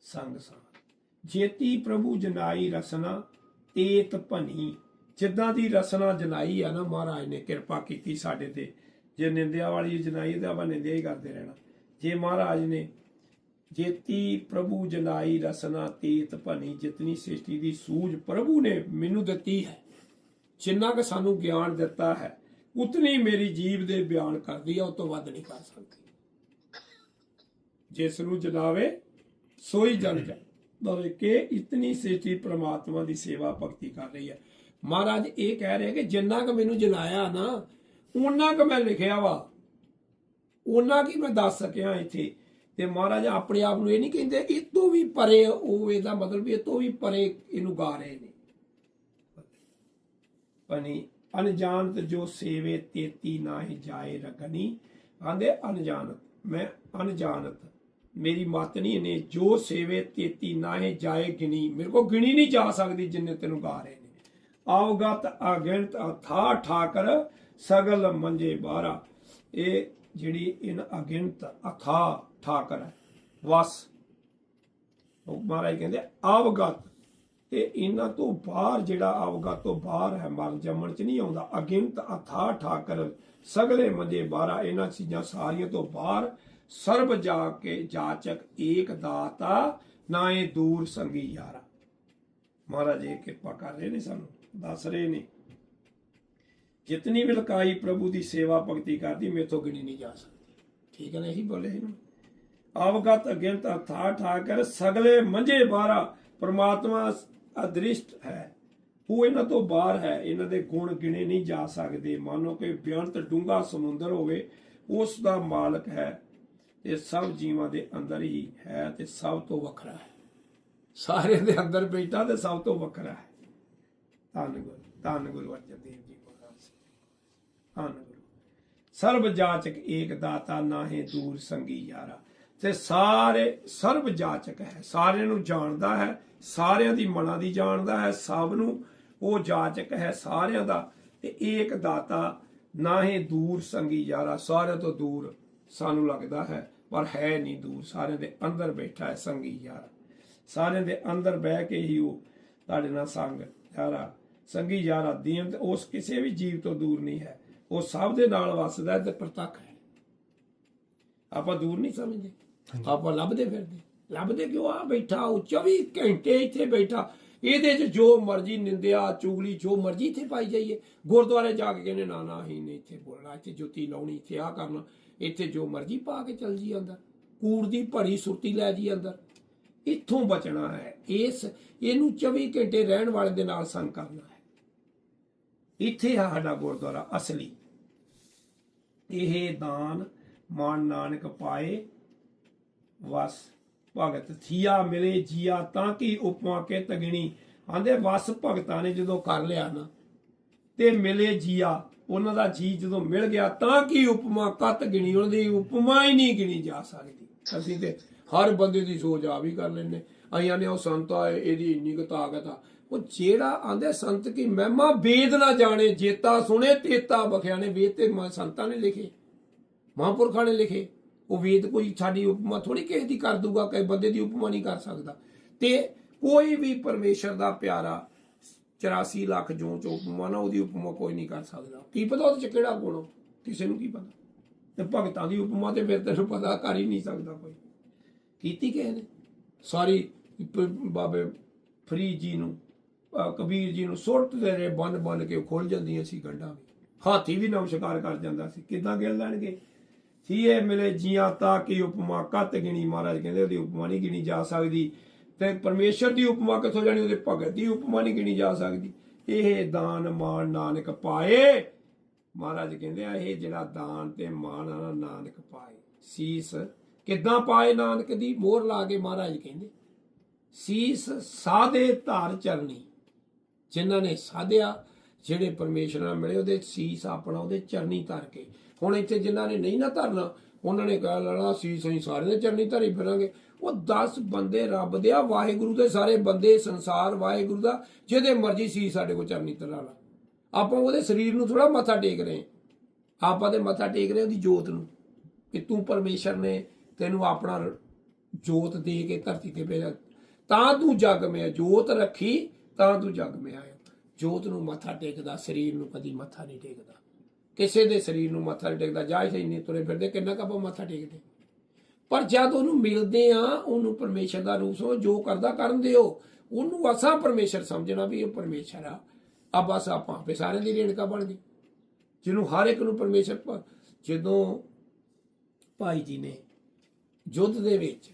ਸੰਗ ਸਾਧ। ਜੇਤੀ ਪ੍ਰਭੂ ਜਨਾਈ ਰਸਨਾ ਏਤ ਭਨੀ। ਜਿੱਦਾਂ ਦੀ ਰਸਨਾ ਜਨਾਈ ਆ ਨਾ ਮਹਾਰਾਜ ਨੇ, ਕਿਰਪਾ ਕੀਤੀ ਸਾਡੇ ਤੇ। ਜੇ ਨਿੰਦਿਆ ਵਾਲੀ ਜਨਾਈ ਤਾਂ ਆਪਾਂ ਨਿੰਦਿਆ ਹੀ ਕਰਦੇ ਰਹਿਣਾ। ਜੇ ਮਹਾਰਾਜ ਨੇ ਜੇਤੀ ਪ੍ਰਭੂ ਜਨਾਈ ਰਸਨਾ ਤੀਤ ਭਨੀ, ਜਿਤਨੀ ਸ੍ਰਿਸ਼ਟੀ ਦੀ ਸੂਝ ਪ੍ਰਭੂ ਨੇ ਮੈਨੂੰ ਦਿੱਤੀ ਹੈ, ਜਿੰਨਾ ਕਿ ਸਾਨੂੰ ਗਿਆਨ ਦਿੱਤਾ ਹੈ, ਉਤਨੀ ਮੇਰੀ ਜੀਵ ਦੇ ਬਿਆਨ ਕਰਦੀ ਹੈ ਉਸ ਤੋਂ ਵੱਧ ਨਹੀਂ ਕਰ ਸਕਦੀ। ਜਿਸ ਨੂੰ ਜਲਾਵੇ ਸੋਈ ਜਲ ਜਾ ਦਵੇ ਕਿ ਇਤਨੀ ਸ੍ਰਿਸ਼ਟੀ ਪ੍ਰਮਾਤਮਾ ਦੀ ਸੇਵਾ ਭਗਤੀ ਕਰ ਰਹੀ ਹੈ। ਮਹਾਰਾਜ ਇਹ ਕਹਿ ਰਹੇ ਕਿ ਜਿੰਨਾ ਕੁ ਮੈਨੂੰ ਜਲਾਇਆ ਨਾ ਉਹਨਾਂ ਕੁ ਮੈਂ ਲਿਖਿਆ ਵਾ। ਉਹਨਾਂ ਕੀ ਮੈਂ ਦੱਸ ਸਕਿਆ ਇੱਥੇ। ਤੇ ਮਹਾਰਾਜ ਆਪਣੇ ਆਪ ਨੂੰ ਇਹ ਨਹੀਂ ਕਹਿੰਦੇ ਇਹ ਤੋਂ ਵੀ ਪਰੇ ਉਹ ਇਹਦਾ ਮਤਲਬ ਵੀ ਇਹ ਤੋਂ ਵੀ ਪਰੇ ਇਹਨੂੰ ਗਾ ਰਹੇ ਨੇ। ਪਨੀ ਅਨਜਾਨਤ ਜੋ ਸੇਵੇ ਤੇਤੀ ਨਾਹੀ ਜਾਏ ਰਗਨੀ। ਆਂਦੇ ਅਨਜਾਨਤ ਮੈਂ ਅਨਜਾਨਤ ਮੇਰੀ ਮਤ ਨਹੀਂ ਨੇ ਜੋ ਸੇਵੇ ਤੇਤੀ ਨਾਹੀ ਜਾਏ ਗਿਣੀ। ਮੇਰੇ ਕੋ ਗਿਣੀ ਨਹੀਂ ਜਾ ਸਕਦੀ ਜਿੰਨੇ ਤੈਨੂੰ ਗਾ ਰਹੇ ਅਵਗਤ ਅਗਿਣਤ ਅਥਾ ਠਾਕਰ ਸਗਲ ਮੰਜੇ ਬਾਰਾ। ਇਹ ਜਿਹੜੀ ਇਨ ਅਗਿਣਤ ਅਥਾ ਠਾਕਰ ਹੈ। ਵਸ। ਉਹ ਮਹਾਰਾਜ ਕਹਿੰਦੇ ਅਵਗਤ ਤੇ ਇਹਨਾਂ ਤੋਂ ਬਾਹਰ ਜਿਹੜਾ ਅਵਗਤ ਤੋਂ ਬਾਹਰ ਹੈ ਮਰਨ ਜੰਮਣ ਚ ਨਹੀਂ ਆਉਂਦਾ। ਅਗਿਣਤ ਅਥਾ ਠਾਕਰ ਸਗਲੇ ਮੰਜੇ ਬਾਰਾ। ਇਹਨਾਂ ਚੀਜ਼ਾਂ ਸਾਰੀਆਂ ਤੋਂ ਬਾਹਰ ਸਰਬ ਜਾ ਕੇ ਜਾਚਕ ਏਕ ਦਾਤਾ ਨਾਏ ਦੂਰ ਸੰਗੀ ਯਾਰਾ। ਮਹਾਰਾਜ ਇਹ ਕਿਰਪਾ ਕਰ ਰਹੇ ਨੇ ਸਾਨੂੰ। ਦੱਸ ਰਹੇ ਨੇ। ਜਿਤਨੀ ਵਿਲਕਾਈ ਪ੍ਰਭੂ ਦੀ ਸੇਵਾ ਭਗਤੀ ਕਰਦੀ, ਮੇਥੋਂ ਗਿਣੀ ਨਹੀਂ ਜਾ ਸਕਦੀ। ਠੀਕ ਹੈ ਨਾ ਇਹੀ ਬੋਲੇ ਇਹਨੂੰ। ਅਵਗਤ ਅਗਿੰਤ ਅਥਾ ਠਾਕਰ, ਸਗਲੇ ਮੰਝੇ ਬਾਰਾ ਪ੍ਰਮਾਤਮਾ ਅਦ੍ਰਿਸ਼ਟ ਹੈ। ਉਹ ਇਹਨਾਂ ਤੋਂ ਬਾਹਰ ਹੈ, ਇਹਨਾਂ ਦੇ ਗੁਣ ਗਿਣੇ ਨਹੀਂ ਜਾ ਸਕਦੇ। ਮਾਨੋ ਕਿ ਬਿਆੰਤ ਡੂੰਘਾ ਸਮੁੰਦਰ ਹੋਵੇ, ਉਸ ਦਾ ਮਾਲਕ ਹੈ ਇਹ ਸਭ ਜੀਵਾਂ ਦੇ ਅੰਦਰ ਹੀ ਹੈ ਤੇ ਸਭ ਤੋਂ ਵੱਖਰਾ ਹੈ। ਸਾਰਿਆਂ ਦੇ ਅੰਦਰ ਬੈਠਾ ਤੇ ਸਭ ਤੋਂ ਵੱਖਰਾ ਹੈ। ਧੰਨ ਗੁਰੂ ਧੰਨ ਗੁਰੂ ਅਰਜਨ ਦੇਵ ਜੀ ਮਹਾਰਾਜ ਧੰਨ ਗੁਰੂ। ਸਰਬ ਜਾਚਕ ਏਕ ਦਾਤਾ ਨਾਹੇ ਦੂਰ ਸੰਗੀ ਯਾਰਾ। ਤੇ ਸਾਰੇ, ਸਰਬ ਜਾਚਕ ਹੈ, ਸਾਰਿਆਂ ਨੂੰ ਜਾਣਦਾ ਹੈ, ਸਾਰਿਆਂ ਦੀ ਮਨਾਂ ਦੀ ਜਾਣਦਾ ਹੈ, ਸਭ ਨੂੰ ਉਹ ਜਾਚਕ ਹੈ ਸਾਰਿਆਂ ਦਾ। ਤੇ ਏਕ ਦਾਤਾ ਨਾਹੇ ਦੂਰ ਸੰਗੀ ਯਾਰਾ, ਸਾਰਿਆਂ ਤੋਂ ਦੂਰ ਸਾਨੂੰ ਲੱਗਦਾ ਹੈ, ਪਰ ਹੈ ਨਹੀਂ ਦੂਰ। ਸਾਰਿਆਂ ਦੇ ਅੰਦਰ ਬੈਠਾ ਹੈ ਸੰਗੀ ਯਾਰਾ। ਸਾਰਿਆਂ ਦੇ ਅੰਦਰ ਬਹਿ ਕੇ ਹੀ ਉਹ ਤੁਹਾਡੇ ਨਾਲ ਸੰਗ, ਯਾਰਾ ਸੰਗੀ ਯਾਰਾ ਦੀਨ ਤੇ ਉਸ ਕਿਸੇ ਵੀ ਜੀਵ ਤੋਂ ਦੂਰ ਨਹੀਂ ਹੈ। ਉਹ ਸਭ ਦੇ ਨਾਲ ਵਸਦਾ ਹੈ ਤੇ ਪ੍ਰਤੱਖ ਹੈ। ਆਪਾਂ ਦੂਰ ਨਹੀਂ ਸਮਝਦੇ। ਆਪਾਂ ਲੱਭਦੇ ਫਿਰਦੇ। ਲੱਭਦੇ ਕਿਉਂ? ਆ ਬੈਠਾ ਉਹ 24 ਘੰਟੇ ਇੱਥੇ ਬੈਠਾ। ਇਹਦੇ 'ਚ ਜੋ ਮਰਜ਼ੀ ਨਿੰਦਿਆ ਚੁਗਲੀ ਜੋ ਮਰਜ਼ੀ ਇੱਥੇ ਪਾਈ ਜਾਈਏ। ਗੁਰਦੁਆਰੇ ਜਾ ਕੇ ਕਹਿੰਦੇ ਨਾ ਨਾ ਹੀ ਨਹੀਂ ਇੱਥੇ ਬੋਲਣਾ। ਇੱਥੇ ਜੁੱਤੀ ਲਾਉਣੀ ਇੱਥੇ ਆ ਕਰਨਾ। ਇੱਥੇ ਜੋ ਮਰਜ਼ੀ ਪਾ ਕੇ ਚੱਲ ਜੀ ਅੰਦਰ। ਕੂੜ ਦੀ ਭਰੀ ਸੁਰਤੀ ਲੈ ਜੀ ਅੰਦਰ। ਇੱਥੋਂ ਬਚਣਾ ਹੈ। ਇਸ ਇਹਨੂੰ 24 ਘੰਟੇ ਰਹਿਣ ਵਾਲੇ ਦੇ ਨਾਲ ਸੰਗ ਕਰਨਾ ਹੈ। ਇੱਥੇ ਆ ਸਾਡਾ ਗੁਰਦੁਆਰਾ ਅਸਲੀ। ਇਹ ਦਾਨ ਮਾਨ ਨਾਨਕ ਪਾਏ। ਵਸ ਭਗਤ ਥੀਆ ਮਿਲੇ, ਜੀਆ ਤਾਂ ਕੀ ਉਪਮਾ ਕੇ ਤਗਣੀ। ਆਂਦੇ ਵਸ ਭਗਤਾਂ ਨੇ ਜਦੋਂ ਕਰ ਲਿਆ ਨਾ, ਤੇ ਮਿਲੇ ਜੀਆ, ਉਹਨਾਂ ਦਾ ਜੀ ਜਦੋਂ ਮਿਲ ਗਿਆ ਤਾਂ ਕੀ ਉਪਮਾ ਕਤ ਗਿਣੀ ਉਹਨਾਂ ਦੀ ਉਪਮਾ ਹੀ ਨਹੀਂ ਗਿਣੀ ਜਾ ਸਕਦੀ। ਅਸੀਂ ਤੇ ਹਰ ਬੰਦੇ ਦੀ ਸੋਚ ਆ ਵੀ ਕਰ ਲੈਨੇ ਆਈਆਂ ਨੇ ਉਹ ਸੰਤ ਇਹਦੀ ਇੰਨੀ ਕੁ ਤਾਕਤ ਆ। ਉਹ ਜਿਹੜਾ ਆਂਦੇ ਸੰਤ ਕੀ ਮਹਿਮਾ ਵੇਦ ਨਾ ਜਾਣੇ, ਜੇਤਾ ਸੁਣੇ, ਤੇਤਾ ਬਖਿਆ ਵੇਦ ਤੇ ਸੰਤਾਂ ਨੇ ਲਿਖੇ, ਮਹਾਂਪੁਰਖਾਂ ਨੇ ਲਿਖੇ। ਉਹ ਵੇਦ ਕੋਈ ਸਾਡੀ ਉਪਮਾ ਥੋੜੀ ਕਿਸੇ ਦੀ ਕਰ ਦੂਗਾ ਕਈ ਬੰਦੇ ਦੀ ਉਪਮਾ ਨਹੀਂ ਕਰ ਸਕਦਾ। ਤੇ ਕੋਈ ਵੀ ਪਰਮੇਸ਼ਰ ਦਾ ਪਿਆਰਾ 84 ਲੱਖ ਜੋ ਚ ਉਪਮਾ ਨਾ, ਉਹਦੀ ਉਪਮਾ ਕੋਈ ਨਹੀਂ ਕਰ ਸਕਦਾ। ਕੀ ਪਤਾ ਉਹਦੇ ਚ ਕਿਹੜਾ ਗੁਣ ਕਿਸੇ ਨੂੰ ਕੀ ਪਤਾ? ਤੇ ਭਗਤਾਂ ਦੀ ਉਪਮਾ ਤੇ ਫਿਰ ਤੈਨੂੰ ਪਤਾ ਕਰ ਹੀ ਨਹੀਂ ਸਕਦਾ ਕੋਈ। ਕੀਤੀ ਕਿਸੇ ਨੇ? ਸਾਰੀ ਬਾਬੇ ਫਰੀਦ ਜੀ ਨੂੰ ਕਬੀਰ ਜੀ ਨੂੰ ਸੁੱਟ ਦੇ ਰੇ ਬੰਨ ਬੰਨ ਕੇ ਖੁੱਲ ਜਾਂਦੀਆਂ ਸੀ ਗੰਢਾਂ ਵੀ ਹਾਥੀ ਵੀ ਨਮਸਕਾਰ ਕਰ ਜਾਂਦਾ ਸੀ। ਕਿੱਦਾਂ ਗਿਣ ਲੈਣਗੇ? ਥੀਏ ਮਿਲੇ ਜੀਆਂ ਤਾਂ ਕੀ ਉਪਮਾ ਕੱਤ ਗਿਣੀ। ਮਹਾਰਾਜ ਕਹਿੰਦੇ ਉਹਦੀ ਉਪਮਾ ਨਹੀਂ ਗਿਣੀ ਜਾ ਸਕਦੀ। ਤੇ ਪਰਮੇਸ਼ਰ ਦੀ ਉਪਮਾ ਕਿੱਥੋਂ ਜਾਣੀ? ਉਹਦੇ ਭਗਤ ਦੀ ਉਪਮਾ ਨਹੀਂ ਗਿਣੀ ਜਾ ਸਕਦੀ। ਇਹ ਦਾਨ ਮਾਨ ਨਾਨਕ ਪਾਏ। ਮਹਾਰਾਜ ਕਹਿੰਦੇ ਆ, ਇਹ ਜਿਹੜਾ ਦਾਨ ਤੇ ਮਾਨ ਆ ਨਾ ਨਾਨਕ ਪਾਏ। ਸੀਸ ਕਿੱਦਾਂ ਪਾਏ ਨਾਨਕ ਦੀ? ਮੋਹਰ ਲਾ ਕੇ ਮਹਾਰਾਜ ਕਹਿੰਦੇ, ਸੀਸ ਸਾਦੇ ਧਾਰ ਚਰਨੀ। ਜਿਨ੍ਹਾਂ ਨੇ ਸਾਧਿਆ, ਜਿਹੜੇ ਪਰਮੇਸ਼ਰ ਨਾਲ ਮਿਲੇ, ਉਹਦੇ ਸੀਸ ਆਪਣਾ, ਉਹਦੇ ਚਰਨੀ ਧਰ ਕੇ। ਹੁਣ ਇੱਥੇ ਜਿਨ੍ਹਾਂ ਨੇ ਨਹੀਂ ਨਾ ਧਰਨਾ, ਉਹਨਾਂ ਨੇ ਕਹਿ ਲੈਣਾ ਸੀਸ ਅਸੀਂ ਸਾਰੇ ਦੇ ਚਰਨੀ ਧਰੀ ਫਿਰਾਂਗੇ। ਉਹ 10 ਬੰਦੇ ਰੱਬ ਦੇ ਆ, ਵਾਹਿਗੁਰੂ ਦੇ ਸਾਰੇ ਬੰਦੇ, ਸੰਸਾਰ ਵਾਹਿਗੁਰੂ ਦਾ, ਜਿਹਦੇ ਮਰਜ਼ੀ ਸੀਸ ਸਾਡੇ ਕੋਲ ਚਰਨੀ ਧਰਾ ਲਾ। ਆਪਾਂ ਉਹਦੇ ਸਰੀਰ ਨੂੰ ਥੋੜਾ ਮੱਥਾ ਟੇਕ ਰਹੇ ਆਪਾਂ ਤੇ ਮੱਥਾ ਟੇਕ ਰਹੇ ਉਹਦੀ ਜੋਤ ਨੂੰ, ਕਿ ਤੂੰ ਪਰਮੇਸ਼ਰ ਨੇ ਤੈਨੂੰ ਆਪਣਾ ਜੋਤ ਦੇ ਕੇ ਧਰਤੀ ਤੇ ਭੇਜਿਆ। ਤਾਂ ਤੂੰ ਜਗ ਮੇ ਜੋਤ ਰੱਖੀ ਤਾਂ ਤੂੰ ਜਗ ਮੇ ਆਇਆ। ਜੋਤ ਨੂੰ ਮੱਥਾ ਟੇਕਦਾ, ਸਰੀਰ ਨੂੰ ਕਦੀ ਮੱਥਾ ਨਹੀਂ ਟੇਕਦਾ। ਕਿਸੇ ਦੇ ਸਰੀਰ ਨੂੰ ਮੱਥਾ ਨਹੀਂ ਟੇਕਦਾ, ਜਾ ਹੀ ਨਹੀਂ ਤੁਰੇ ਫਿਰਦੇ, ਕਿੰਨਾ ਕੱਪ ਮੱਥਾ ਟੇਕਦੇ। ਪਰ ਜਦ ਉਹਨੂੰ ਮਿਲਦੇ ਆ ਉਹਨੂੰ ਪਰਮੇਸ਼ਰ ਦਾ ਰੂਪ ਸਮਝ, ਜੋ ਕਰਦਾ ਕਰਨ ਦਿਓ। ਉਹਨੂੰ ਅਸਾਂ ਪਰਮੇਸ਼ਰ ਸਮਝਣਾ ਵੀ ਇਹ ਪਰਮੇਸ਼ਰ ਆ। ਆ ਬਸ ਆਪਾਂ ਆਪੇ ਸਾਰਿਆਂ ਦੀ ਰੇਣਕਾ ਬਣ ਗਈ ਜਿਹਨੂੰ ਹਰ ਇੱਕ ਨੂੰ ਪਰਮੇਸ਼ਰ ਜਦੋਂ ਭਾਈ ਜੀ ਨੇ ਯੁੱਧ ਦੇ ਵਿੱਚ,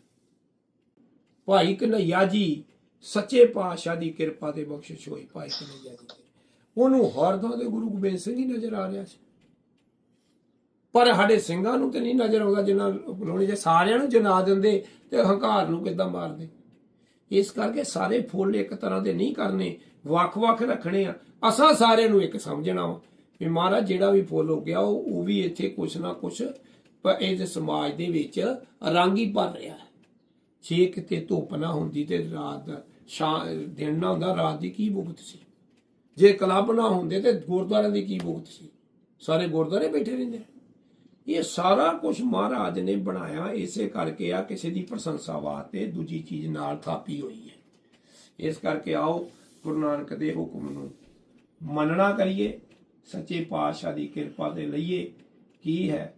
ਭਾਈ ਕਨਈਆ ਜੀ ਸੱਚੇ ਪਾਤਸ਼ਾਹ ਦੀ ਕਿਰਪਾ ਤੇ ਬਖਸ਼ਿਸ਼ ਹੋਈ ਭਾਈ ਕਨਈਆ ਜੀ ਤੇ। ਉਹਨੂੰ ਹਰਦੋਂ ਦੇ ਗੁਰੂ ਗੋਬਿੰਦ ਸਿੰਘ ਹੀ ਨਜ਼ਰ ਆ ਰਿਹਾ ਸੀ। ਪਰ ਸਾਡੇ ਸਿੰਘਾਂ ਨੂੰ ਤੇ ਨਹੀਂ ਨਜ਼ਰ ਆਉਂਦਾ ਜਿਨ੍ਹਾਂ ਲੋਣੀ ਜੇ ਸਾਰਿਆਂ ਨੂੰ ਜਨਾ ਦਿੰਦੇ ਤੇ ਹੰਕਾਰ ਨੂੰ ਕਿੱਦਾਂ ਮਾਰਦੇ। ਇਸ ਕਰਕੇ ਸਾਰੇ ਫੁੱਲ ਇੱਕ ਤਰ੍ਹਾਂ ਦੇ ਨਹੀਂ ਕਰਨੇ, ਵੱਖ-ਵੱਖ ਰੱਖਣੇ ਆ। ਅਸਾਂ ਸਾਰਿਆਂ ਨੂੰ ਇੱਕ ਸਮਝਣਾ ਵਾ ਵੀ ਮਹਾਰਾਜ ਜਿਹੜਾ ਵੀ ਫੁੱਲ ਹੋ ਗਿਆ, ਉਹ ਉਹ ਵੀ ਇੱਥੇ ਕੁਛ ਨਾ ਕੁਛ ਪ- ਇਹਦੇ ਸਮਾਜ ਦੇ ਵਿੱਚ ਰੰਗ ਹੀ ਭਰ ਰਿਹਾ ਹੈ। ਜੇ ਕਿਤੇ ਧੁੱਪ ਨਾ ਹੁੰਦੀ ਤੇ ਰਾਤ ਦਾ ਨਾ ਹੁੰਦਾ, ਰਾਤ ਦੀ ਕੀ ਭੁਗਤ ਸੀ? ਜੇ ਕਲੱਬ ਨਾ ਹੁੰਦੇ ਤੇ ਗੁਰਦੁਆਰਿਆਂ ਦੀ ਕੀ ਭੁਗਤ ਸੀ? ਸਾਰੇ ਗੁਰਦੁਆਰੇ ਬੈਠੇ ਰਹਿੰਦੇ। ਇਹ ਸਾਰਾ ਕੁਝ ਮਹਾਰਾਜ ਨੇ ਬਣਾਇਆ, ਇਸੇ ਕਰਕੇ ਆ ਕਿਸੇ ਦੀ ਪ੍ਰਸ਼ੰਸਾ ਵਾਸਤੇ ਦੂਜੀ ਚੀਜ਼ ਨਾਲ ਥਾਪੀ ਹੋਈ ਹੈ। ਇਸ ਕਰਕੇ ਆਓ, ਗੁਰੂ ਨਾਨਕ ਦੇ ਹੁਕਮ ਨੂੰ ਮੰਨਣਾ ਕਰੀਏ, ਸੱਚੇ ਪਾਤਸ਼ਾਹ ਦੀ ਕਿਰਪਾ ਤੇ ਲਈਏ। ਕੀ ਹੈ?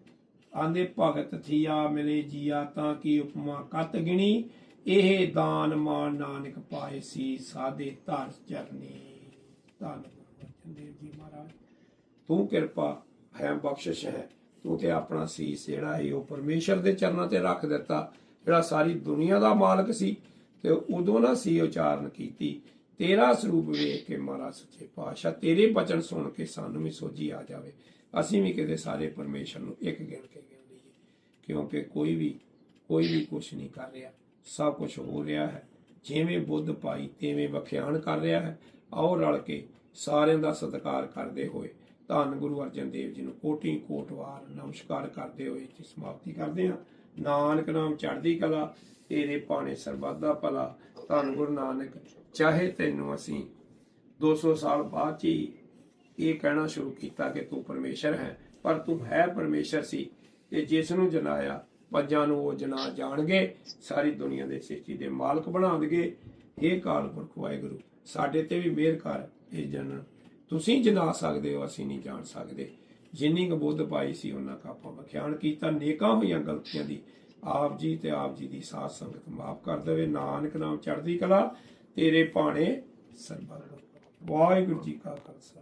ਆਂਦੇ, ਭਗਤ ਥੀਆ ਮਿਲੇ ਜੀਆ ਤਾਂ ਕੀ ਉਪਮਾ ਕਤ ਗਿਣੀ? ਇਹ ਦਾਨ ਮਾਨ ਨਾਨਕ ਪਾਏ ਸੀ, ਸਾਦੇ ਧਰ ਚਰਨੀ। ਧੰਨ ਗੁਰੂ ਜੀ ਮਹਾਰਾਜ, ਤੂੰ ਕਿਰਪਾ ਹੈ ਬਖਸ਼ਿਸ਼ ਹੈ। ਤੂੰ ਤੇ ਆਪਣਾ ਸੀਸ ਜਿਹੜਾ ਹੈ ਉਹ ਪਰਮੇਸ਼ਰ ਦੇ ਚਰਨਾਂ ਤੇ ਰੱਖ ਦਿੱਤਾ, ਜਿਹੜਾ ਸਾਰੀ ਦੁਨੀਆ ਦਾ ਮਾਲਕ ਸੀ, ਤੇ ਉਦੋਂ ਨਾ ਸੀ ਉਚਾਰਨ ਕੀਤੀ। ਤੇਰਾ ਸਰੂਪ ਵੇਖ ਕੇ ਮਹਾਰਾਜ ਸੱਚੇ ਪਾਤਸ਼ਾਹ, ਤੇਰੇ ਬਚਨ ਸੁਣ ਕੇ ਸਾਨੂੰ ਵੀ ਸੋਝੀ ਆ ਜਾਵੇ। ਅਸੀਂ ਵੀ ਕਿਤੇ ਸਾਰੇ ਪਰਮੇਸ਼ਰ ਨੂੰ ਇੱਕ ਗਿਣ ਕੇ ਗਿਣ ਲਈਏ, ਕਿਉਂਕਿ ਕੋਈ ਵੀ ਕੋਈ ਵੀ ਕੁਝ ਨਹੀਂ ਕਰ ਰਿਹਾ। ਸਭ ਕੁਝ ਹੋ ਰਿਹਾ ਹੈ। ਜਿਵੇਂ ਬੁੱਧ ਪਾਈ ਤਿਵੇਂ ਵਖਿਆਨ ਕਰ ਰਿਹਾ ਹੈ। ਆਓ ਰਲ ਕੇ ਸਾਰਿਆਂ ਦਾ ਸਤਿਕਾਰ ਕਰਦੇ ਹੋਏ ਧੰਨ ਗੁਰੂ ਅਰਜਨ ਦੇਵ ਜੀ ਨੂੰ ਕੋਟੀ ਕੋਟਵਾਰ ਨਮਸਕਾਰ ਕਰਦੇ ਹੋਏ ਜੀ ਸਮਾਪਤੀ ਕਰਦੇ ਹਾਂ। ਨਾਨਕ ਨਾਮ ਚੜ੍ਹਦੀ ਕਲਾ, ਤੇਰੇ ਪਾਣੇ ਸਰਬੱਤ ਦਾ ਭਲਾ। ਧੰਨ ਗੁਰੂ ਨਾਨਕ, ਚਾਹੇ ਤੈਨੂੰ ਅਸੀਂ 200 ਸਾਲ ਬਾਅਦ 'ਚ ਹੀ ਇਹ ਕਹਿਣਾ ਸ਼ੁਰੂ ਕੀਤਾ ਕਿ ਤੂੰ ਪਰਮੇਸ਼ਰ ਹੈ, ਪਰ ਤੂੰ ਹੈ ਪਰਮੇਸ਼ਰ ਸੀ ਤੇ ਜਿਸ ਨੂੰ ਜਨਾਇਆ ਪੰਜਾਂ ਨੂੰ ਉਹ ਜਨਾ ਜਾਣਗੇ, ਸਾਰੀ ਦੁਨੀਆ ਦੇ ਸ੍ਰਿਸ਼ਟੀ ਦੇ ਮਾਲਕ ਬਣਾ ਇਹ ਕਾਲ ਪੁਰਖ ਵਾਹਿਗੁਰੂ, ਸਾਡੇ ਤੇ ਵੀ ਮਿਹਰ ਕਰ ਇਹ ਜਨ ਤੁਸੀਂ ਜਨਾ ਸਕਦੇ ਹੋ, ਅਸੀਂ ਨਹੀਂ ਜਾਣ ਸਕਦੇ। ਜਿੰਨੀ ਕੁ ਬੁੱਧ ਪਾਈ ਸੀ, ਉਹਨਾਂ ਕਾ ਆਪਾਂ ਵਿਖਿਆਨ ਕੀਤਾ। ਨੇਕਾਂ ਹੋਈਆਂ ਗਲਤੀਆਂ ਦੀ, ਆਪ ਜੀ ਤੇ ਆਪ ਜੀ ਦੀ ਸਾਧ ਸੰਗਤ ਮਾਫ ਕਰ ਦੇਵੇ। ਨਾਨਕ ਨਾਮ ਚੜ੍ਹਦੀ ਕਲਾ, ਤੇਰੇ ਭਾਣੇ ਸਰਬੱਤ ਵਾਹਿਗੁਰੂ ਜੀ ਕਾ ਖਾਲਸਾ।